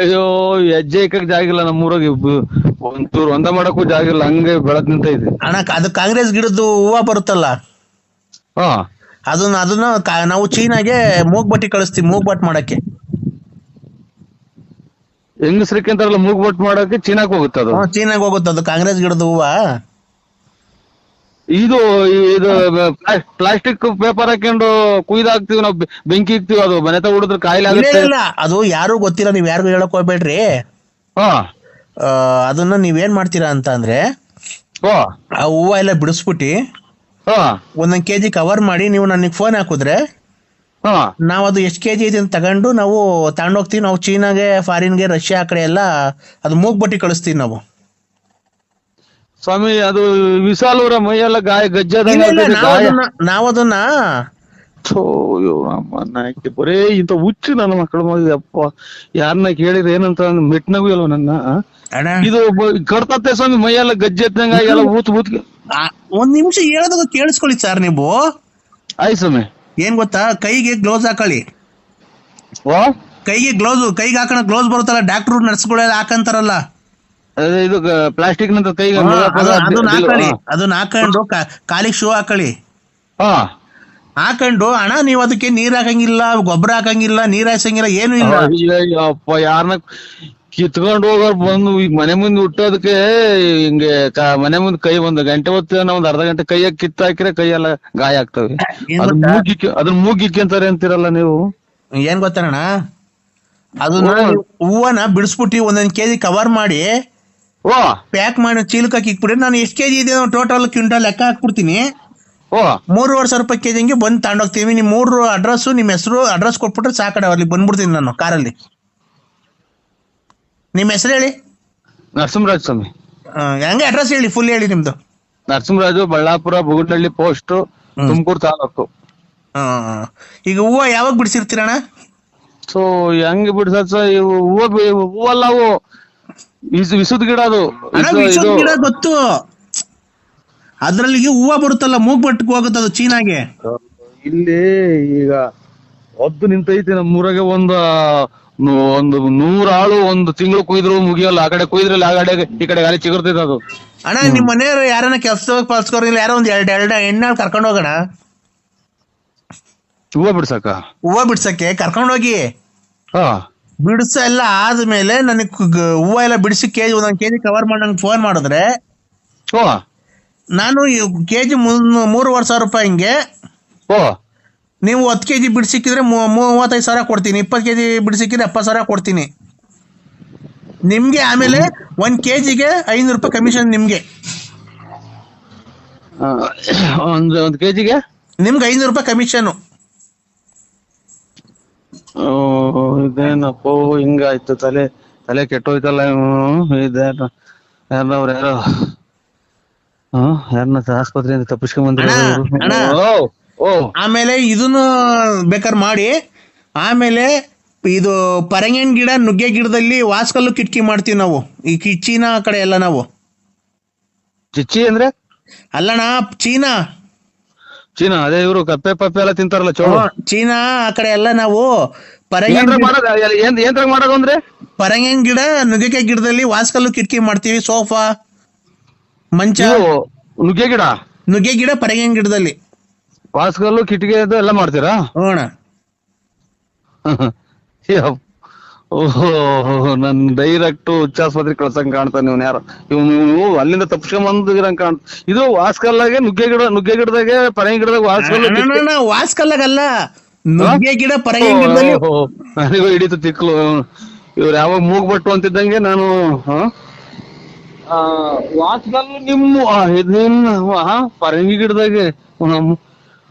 S3: ಅಯ್ಯೋ ಹೆಜ್ಜೆ ಇಕ್ಕಕ್ ಜಾಗ ಇಲ್ಲ ನಮ್ಮೂರಾಗ. ಒಂಚೂರು ಒಂದ ಮಾಡಕ್ಕೂ ಜಾಗ ಇಲ್ಲ ಹಂಗೆ ಬೆಳದ್ ಇದೆ
S2: ಅಣ್ಣ ಅದು ಕಾಂಗ್ರೆಸ್ ಗಿಡದ್ದು ಹೂವು ಬರುತ್ತಲ್ಲ.
S3: ಹಾ.
S2: ಅದನ್ನ ಅದನ್ನ ನಾವು ಚೀನಾಗೆ ಮೂಗ್ಬಟ್ಟಿ ಕಳಿಸ್ತೀವಿ ಮೂಗ್ಬಟ್ ಮಾಡಕ್ಕೆ.
S3: ಹೆಂಗಸ್ರಕ್ಕೆ ಅಂತಾರಲ್ಲ ಮೂಗ್ಬಟ್ ಮಾಡಕ್ಕೆ ಚೀನಾಕ್ ಹೋಗುತ್ತೆ ಅದು?
S2: ಚೀನಾಗ್ ಹೋಗುತ್ತೆ ಅದು ಕಾಂಗ್ರೆಸ್ ಗಿಡದ ಹೂವ.
S3: ಇದು ಇದು ಪ್ಲಾಸ್ಟಿಕ್ ಪೇಪರ್ ಹಾಕೊಂಡು ಕುಯ್ದಾಕ್ತಿವಿ ನಾವು ಬೆಂಕಿ ಇಕ್ತಿವಿ ಅದು ಮನೆ ತ ಹುಡಿದ್ರೆ ಕಾಯಿಲೆ ಆಗುತ್ತೆ.
S4: ಇಲ್ಲ ಅದು ಯಾರು ಗೊತ್ತಿಲ್ಲ ನೀವ್ ಯಾರಿಗೂ ಹೇಳಕ್ ಹೋಗ್ಬೇಡ್ರಿ.
S3: ಹಾ.
S4: ಅದನ್ನ ನೀವೇನ್ ಮಾಡ್ತೀರಾ ಅಂತ ಅಂದ್ರೆ ಆ ಹೂವ ಎಲ್ಲ ಬಿಡಿಸ್ಬಿಟ್ಟು ಒಂದೊಂದ್ ಕೆಜಿ ಕವರ್ ಮಾಡಿ ನೀವು ನನಗೆ ಫೋನ್ ಹಾಕಿದ್ರೆ
S3: ಹಾ.
S4: ನಾವು ಅದು ಎಷ್ಟು ಕೆಜಿ ಇದೆ ಅಂತ ತಗೊಂಡು ನಾವು ತಗೊಂಡೋಗ್ತೀವಿ ನಾವು ಚೀನಾಗೆ ಫಾರಿನ್ಗೆ ರಷ್ಯಾ ಆ ಕಡೆ ಎಲ್ಲ ಅದು ಮೂಗ್ಬಟ್ಟಿ ಕಳಿಸ್ತೀವಿ ನಾವು.
S3: ಸ್ವಾಮಿ ಅದು ವಿಶಾಲೂರ ಮೈಯೆಲ್ಲ ಗಾಯ ಗಜ್ಜದ
S4: ಇಲ್ಲ
S3: ಥೋ, ಅಯ್ಯೋ, ಅಮ್ಮನ್ನ ಹಾಕಿ ಬರೇ ಇಂತ ಹುಚ್ಚು ನನ್ನ ಮಕ್ಕಳು ಮಗ ಅಪ್ಪ. ಯಾರನ್ನ ಕೇಳಿದ್ರೆ ಏನಂತ ಮೆಟ್ನಗೂ ಇಲ್ವ ನನ್ನ ಇದು ಕರ್ತತೆ ಸ್ವಾಮಿ ಮೈಯೆಲ್ಲ ಗಜ್ಜೆ ಎತ್ತಂಗ ಎಲ್ಲ ಊತ್ ಊತ್
S4: ಆ, ಒಂದ್ ನಿಮಿಷ ಹೇಳದ ಕೇಳಿಸ್ಕೊಳ್ಳಿ ಸರ್ ನೀವು.
S3: ಆಯ್ತು ಸ್ವಾಮಿ.
S4: ಏನ್ ಗೊತ್ತಾ? ಕೈಗೆ ಗ್ಲೌಸ್ ಹಾಕೊಳ್ಳಿ.
S3: ಓ
S4: ಕೈಗೆ ಗ್ಲೌಸ್ ಕೈಗೆ ಹಾಕೋಣ ಗ್ಲೌಸ್ ಬರುತ್ತಲ್ಲ ಡಾಕ್ಟರ್ ನರ್ಸ್ಗಳೆಲ್ಲ ಹಾಕಂತಾರಲ್ಲ.
S3: ಇದು ಪ್ಲಾಸ್ಟಿಕ್ ನಂತ ಕೈಗೆ
S4: ಅದನ್ನ ಹಾಕೊಳ್ಳಿ ಅದನ್ನ ಹಾಕೊಂಡು ಕಾಲಿಗೆ ಶೂ ಹಾಕೊಳ್ಳಿ.
S3: ಹಾ.
S4: ಹಾಕೊಂಡು ಹಣ ನೀವು ಅದಕ್ಕೆ ನೀರ್ ಹಾಕಂಗಿಲ್ಲ ಗೊಬ್ಬರ ಹಾಕಂಗಿಲ್ಲ ನೀರ್ ಹಾಯ್ಸಂಗಿಲ್ಲ ಏನು ಇಲ್ಲ.
S3: ಅಪ್ಪ ಯಾರನ್ನ ಕಿತ್ಕೊಂಡು ಹೋಗೋರ್ ಬಂದು ಈಗ ಮನೆ ಮುಂದೆ ಹುಟ್ಟೋದಕ್ಕೆ ಹಿಂಗೆ ಮನೆ ಮುಂದೆ ಕೈ ಒಂದು ಗಂಟೆ ಹೊತ್ತು ನಾವು ಒಂದು ಅರ್ಧ ಗಂಟೆ ಕೈಯಾಗ ಕಿತ್ತ ಹಾಕಿದ್ರೆ ಕೈಯೆಲ್ಲ ಗಾಯ ಆಗ್ತವೆ. ಅದನ್ನ? ಮೂಗಿಕ್ಕೆ ಮೂಗಿಕ್ಕಂತಾರೆ ಅಂತೀರಲ್ಲ ನೀವು?
S4: ಏನ್ ಗೊತ್ತಣ್ಣ ಅದನ್ನ ಹೂವನ್ನ ಹೂವನ ಬಿಡಿಸ್ಬಿಟ್ಟು ಒಂದೊಂದ್ ಕೆಜಿ ಕವರ್ ಮಾಡಿ
S3: ಓ
S4: ಪ್ಯಾಕ್ ಮಾಡಿ ಚೀಲಕ್ಕೆ ಇಕ್ಬಿಡಿ ನಾನು ಎಷ್ಟು ಕೆಜಿ ಇದೆ ಟೋಟಲ್ ಕ್ವಿಂಟಲ್ ಲೆಕ್ಕ ಹಾಕ್ಬಿಡ್ತೀನಿ.
S3: ಓ.
S4: ಮೂರುವರೆ ಸಾವಿರ ರೂಪಾಯಿ ಕೆಜಿ ಹಂಗೆ ಬಂದು ತಗೊಂಡೋಗ್ತೀವಿ. ನಿಮ್ಮ ಮೂರು ಅಡ್ರೆಸ್ ನಿಮ್ಮ ಹೆಸರು ಅಡ್ರೆಸ್ ಕೊಟ್ಬಿಟ್ರೆ ಸಾಕಡೆ ಅಲ್ಲಿ ಬಂದ್ಬಿಡ್ತೀನಿ ನಾನು ಕಾರಲ್ಲಿ. ನಿಮ್ಮ ಹೆಸರು ಹೇಳಿ?
S3: ನರಸಿಂಹರಾಜ್ ಸ್ವಾಮಿ.
S4: ಆ, ಹಂಗೆ ಅಡ್ರೆಸ್ ಹೇಳಿ ಫುಲ್ ಹೇಳಿ ನಿಮ್ದು?
S3: ನರಸಿಂಹರಾಜು ಬಳ್ಳಾಪುರ ಬುಗುಡಳ್ಳಿ ಪೋಸ್ಟ್ ತುಮಕೂರು ತಾಲೂಕು.
S4: ಆ, ಈಗ ಹೂವು ಯಾವಾಗ ಬಿಡಿಸಿರ್ತೀರಣ್ಣ?
S3: ಸೊ ಹೆಂಗ್ ಬಿಡ್ಸತ್ ಸರ್ ಇವು ಹೂವ ಬಿ- ಹೂವಲ್ಲ ಅವು. ವಿಸುದ್ ಗಿಡ ಅದು.
S4: ಅಣ್ಣ
S3: ಇದು-
S4: ವಿಶ್ವದ
S3: ಇದು
S4: ಗಿಡ ಗೊತ್ತು. ಅದ್ರಲ್ಲಿ ಹೂವು ಬರುತ್ತಲ್ಲ ಮೂಗ್ ಬಟ್ಟಕ್ಕೆ ಹೋಗುತ್ತೆ ಅದು ಚೀನಾಗೆ
S3: ಇಲ್ಲಿ ಈಗ ಒದ್ದು ನಿಂತೈತಿ ನಮ್ಮೂರಾಗೆ ಒಂದು ಒಂದು ನೂರ್ ಆಳು ಒಂದು ತಿಂಗಳು ಕುಯ್ದ್ರು ಮುಗಿಯಲ್ಲ ಆ ಕಡೆ ಕುಯ್ದ್ರಲ್ಲ ಆ ಕಡೆ ಈ ಕಡೆ ಗಾಳಿ ಚಿಗುರ್ತೈತೆ ಅದು.
S4: ಅಣ್ಣ ನಿಮ್ ಮನೆಯವ್ರು ಯಾರನ್ನ ಕೆಲ್ಸದಾಗ ಪಾಲ್ಸ್ಕೊರಿಲ್ಲ ಇಲ್ಲ ಯಾರೋ ಒಂದ್ ಎರಡ್ ಎರಡು ಎಣ್ಣೆ ಕರ್ಕೊಂಡು ಹೋಗೋಣ?
S3: ಹೂವ ಬಿಡ್ಸಕ
S4: ಹೂವ ಬಿಡ್ಸಕ್ಕೆ? ಕರ್ಕೊಂಡು ಹೋಗಿ?
S3: ಹಾ.
S4: ಬಿಡಿಸ ಎಲ್ಲ ಆದ್ಮೇಲೆ ನನಗೆ ಹೂವು ಎಲ್ಲ ಬಿಡಿಸಿ ಕೆಜಿ ಒಂದೊಂದ್ ಕೆಜಿ ಕವರ್ ಮಾಡಿ ನಂಗೆ ಫೋನ್ ಮಾಡಿದ್ರೆ.
S3: ಓ
S4: ನಾನು ಕೆ ಜಿ ಮೂರುವರೆ ಸಾವಿರ ರೂಪಾಯಿ ಹಿಂಗೆ.
S3: ಓ.
S4: ನೀವು ಹತ್ತು ಕೆ ಜಿ ಬಿಡಿಸಿಕ್ಕಿದ್ರೆ ಮೂವತ್ತೈದು ಸಾವಿರ ಕೊಡ್ತೀನಿ. ಇಪ್ಪತ್ತು ಕೆ ಜಿ ಬಿಡಿಸಿಕ್ಕಿದ್ರೆ ಎಪ್ಪತ್ತು ಸಾವಿರ ಕೊಡ್ತೀನಿ. ನಿಮಗೆ ಆಮೇಲೆ ಒಂದ್ ಕೆ ಜಿಗೆ ಐನೂರು ರೂಪಾಯಿ ಕಮಿಷನ್ ನಿಮಗೆ.
S3: ಒಂದು ಒಂದು ಕೆ ಜಿಗೆ
S4: ನಿಮ್ಗೆ ಐನೂರು ರೂಪಾಯಿ ಕಮಿಷನ್
S3: ಇದೇನಪ್ಪ ಹಿಂಗಾಯ್ತು. ತಲೆ ತಲೆ ಕೆಟ್ಟೋಯ್ತಲ್ಲ ಇದೇನು? ಯಾರವ್ರ ಯಾರೋ? ಯಾರನ್ನ ಆಸ್ಪತ್ರೆಯಿಂದ ತಪ್ಪಿಸ್ಕೊಂಡ್. ಓ
S4: ಆಮೇಲೆ ಇದನ್ನು ಬೇಕಾದ್ರೆ ಮಾಡಿ. ಆಮೇಲೆ ಇದು ಪರಂಗಿನ ಗಿಡ ನುಗ್ಗೆ ಗಿಡದಲ್ಲಿ ವಾಸ್ಕಲ್ಲು ಕಿಟಕಿ ಮಾಡ್ತೀವಿ ನಾವು. ಈ ಚೀನಾ ಕಡೆ ಎಲ್ಲ ನಾವು.
S3: ಚಿಚ್ಚಿ ಅಂದ್ರೆ?
S4: ಅಲ್ಲಣ್ಣ ಚೀನಾ.
S3: ಚೀನಾ ಅದೇ ಇವರು ಕಪ್ಪೆ ಪಪ್ಪೆ ಎಲ್ಲ ತಿಂತಾರಲ್ಲ ಚೋಳು.
S4: ಚೀನಾ ಆ ಕಡೆ ಎಲ್ಲ ನಾವು ಪರಂಗಿನ
S3: ಮಾಡೋದು ಅಂದ್ರೆ?
S4: ಪರಂಗಿನ ಗಿಡ ನುಗ್ಗೆಕಾಯಿ ಗಿಡದಲ್ಲಿ ವಾಸ್ಕಲ್ಲು ಕಿಟಕಿ ಮಾಡ್ತೀವಿ ಸೋಫಾ. ಮಂಚ
S3: ಇವು ನುಗ್ಗೆ ಗಿಡ.
S4: ನುಗ್ಗೆ ಗಿಡ ಪರಂಗಿನ ಗಿಡದಲ್ಲಿ.
S3: ವಾಸ್ಕಲ್ಲು ಕಿಟಕಿ ಅದು ಎಲ್ಲ ಮಾಡ್ತೀರಾ?
S4: ಹೋಣ.
S3: ಓಹೋ ನನ್ ಡೈರೆಕ್ಟ್ ಉಚ್ಚಾಸ್ಪತ್ರೆ ಕಳ್ಸಂಗ್ ಕಾಣ್ತಾನೆ ಇವನ್ ಯಾರು. ಇವ್ನು ಇವ್ನು ಅಲ್ಲಿಂದ ತಪ್ಸ್ಕೊಂಡ್ ಬಂದಿರಂಗ್ ಕಾಣ್ ಇದು ವಾಸ್ಕಲ್ಲಾಗೆ ನುಗ್ಗೆ ಗಿಡ ನುಗ್ಗೆ ಗಿಡದಾಗೆ ಪರಂಗಿ ಗಿಡದಾಗ ವಾಸ್ಕಲ್ಲು ಕಿಟ್ಕಿ-
S4: ವಾಸ್ಕಲ್ಲಾಗಲ್ಲ. ನುಗ್ಗೆ ಗಿಡ ಪರಂಗಿನ ಗಿಡದಲ್ಲಿ
S3: ಓಹೋ, ನನಗೂ ಹಿಡಿತು ತಿಕ್ಲು. ಇವ್ರು ಯಾವಾಗ ಮೂಗ್ಬಟ್ಟು ಅಂತಿದ್ದಂಗೆ ನಾನು ಹ? ಆ, ವಾಸ್ಕಲ್ಲು ನಿಮ್ಮ ಪರಂಗಿ ಗಿಡದಾಗೆ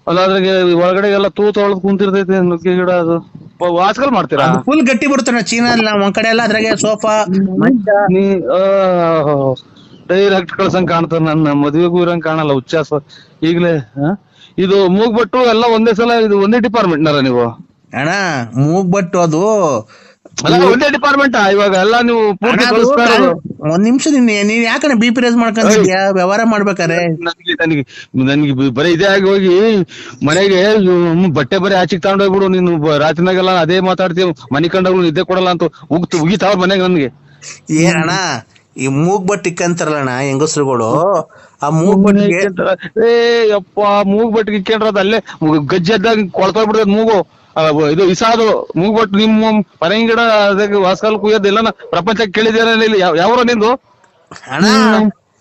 S3: ಅದ್ರಾಗ ಒಳಗಡೆ ಎಲ್ಲ ತೂ ತೊಳದು ಕುಂತಿರ್ತೈತಿ ನುಗ್ಗೆ ಗಿಡ ಅದು. ವಾಸಗಲ್ ವಾಸ್ಕಲ್ ಮಾಡ್ತೀರಾ?
S4: ಫುಲ್ ಗಟ್ಟಿ ಬರುತ್ತೆ ಚೀನಾ ಎಲ್ಲ. ಒಂದ್ ಕಡೆ ಎಲ್ಲ ಅದ್ರಾಗೆ ಸೋಫಾ ಮಂಚ.
S3: ನೀ ಡೈರೆಕ್ಟ್ ಕಳ್ಸಂಗ್ ಕಾಣ್ತಾರ ನನ್ನ. ಮದ್ವೆಗೂ ಇರಂಗ್ ಕಾಣಲ್ಲ ಉಚ್ಚಾಸ ಈಗ್ಲೇ ಇದು ಇದು ಮೂಗ್ಬಟ್ಟು ಎಲ್ಲ ಒಂದೇ ಸಲ ಇದು ಒಂದೇ ಡಿಪಾರ್ಟ್ಮೆಂಟ್ ನರ ನೀವು?
S4: ಅಣ್ಣ ಮೂಗ್ಬಟ್ಟು ಅದು
S3: ಅಲ್ಲ ಒಂದೇ ಡಿಪಾರ್ಟ್ಮೆಂಟ್? ಇವಾಗ ಎಲ್ಲ ನೀವು ಪೂರ್ತಿ
S4: ಅಣ್ಣ, ಒಂದ್ ನಿಮಿಷ ನೀನ್ ನೀನ್ ಯಾಕಂದ್ರೆ ಬಿ ಪಿ ರೇಸ್ ಮಾಡ್ಕೊಂಡಿದ್ಯಾ? ವ್ಯವಹಾರ ಮಾಡ್ಬೇಕಾರೆ
S3: ನನಗೆ ನನಗೆ ನನಗೆ ಬರೀ ಇದೇ ಆಗಿ ಹೋಗಿ ಮನೆಗೆ ಬಟ್ಟೆ ಬರೀ ಆಚೆಗೆ ತಗೊಂಡೋಗ್ಬಿಡು. ನೀನು ಬ- ರಾತ್ರಿನಾಗೆಲ್ಲ ಅದೇ ಮಾತಾಡ್ತೀವಿ ಮನೆ ಕಂಡಾಗ ನಿದ್ದೆ ಕೊಡಲ್ಲ ಅಂತ ಉಗ್ತು ಉಗಿತಾವ್ರ ಮನೆಗೆ ನನ್ಗೆ.
S4: ಏನಣ್ಣ ಈ ಮೂಗ್ ಬಟ್ಟಿ ಇಕ್ಕಂತಾರಲ್ಲಣ್ಣ ಹೆಂಗಸ್ರುಗಳು? ಆ ಮೂಗ್ಬಟ್ಟಿಗೆ
S3: ಏ ಯಪ್ಪ ಮೂಗ್ ಬಟ್ಟಿ ಇಕ್ಕೊಂಡ್ರ ಅದ ಅಲ್ಲೇ ಗಜ್ಜೆದ್ದಾಗ ಕೊಳ್ತಾ ಬಿಡ್ತದ ಮೂಗು. ಇದು ಇಸಾದು ಮೂಗ್ಬಟ್ಟು ನಿಮ್ಮ ಪರಂಗಿ ಗಿಡ ಅದಕ್ಕೆ ವಾಸ್ಕಲ್ ಕುಯ್ಯೋದು ಎಲ್ಲ ಪ್ರಪಂಚಕ್ಕೆ ಕೇಳಿದ್ಯಾರ ಇಲ್ಲಿ? ಯಾವ ನಿಂದು?
S4: ಅಣ್ಣ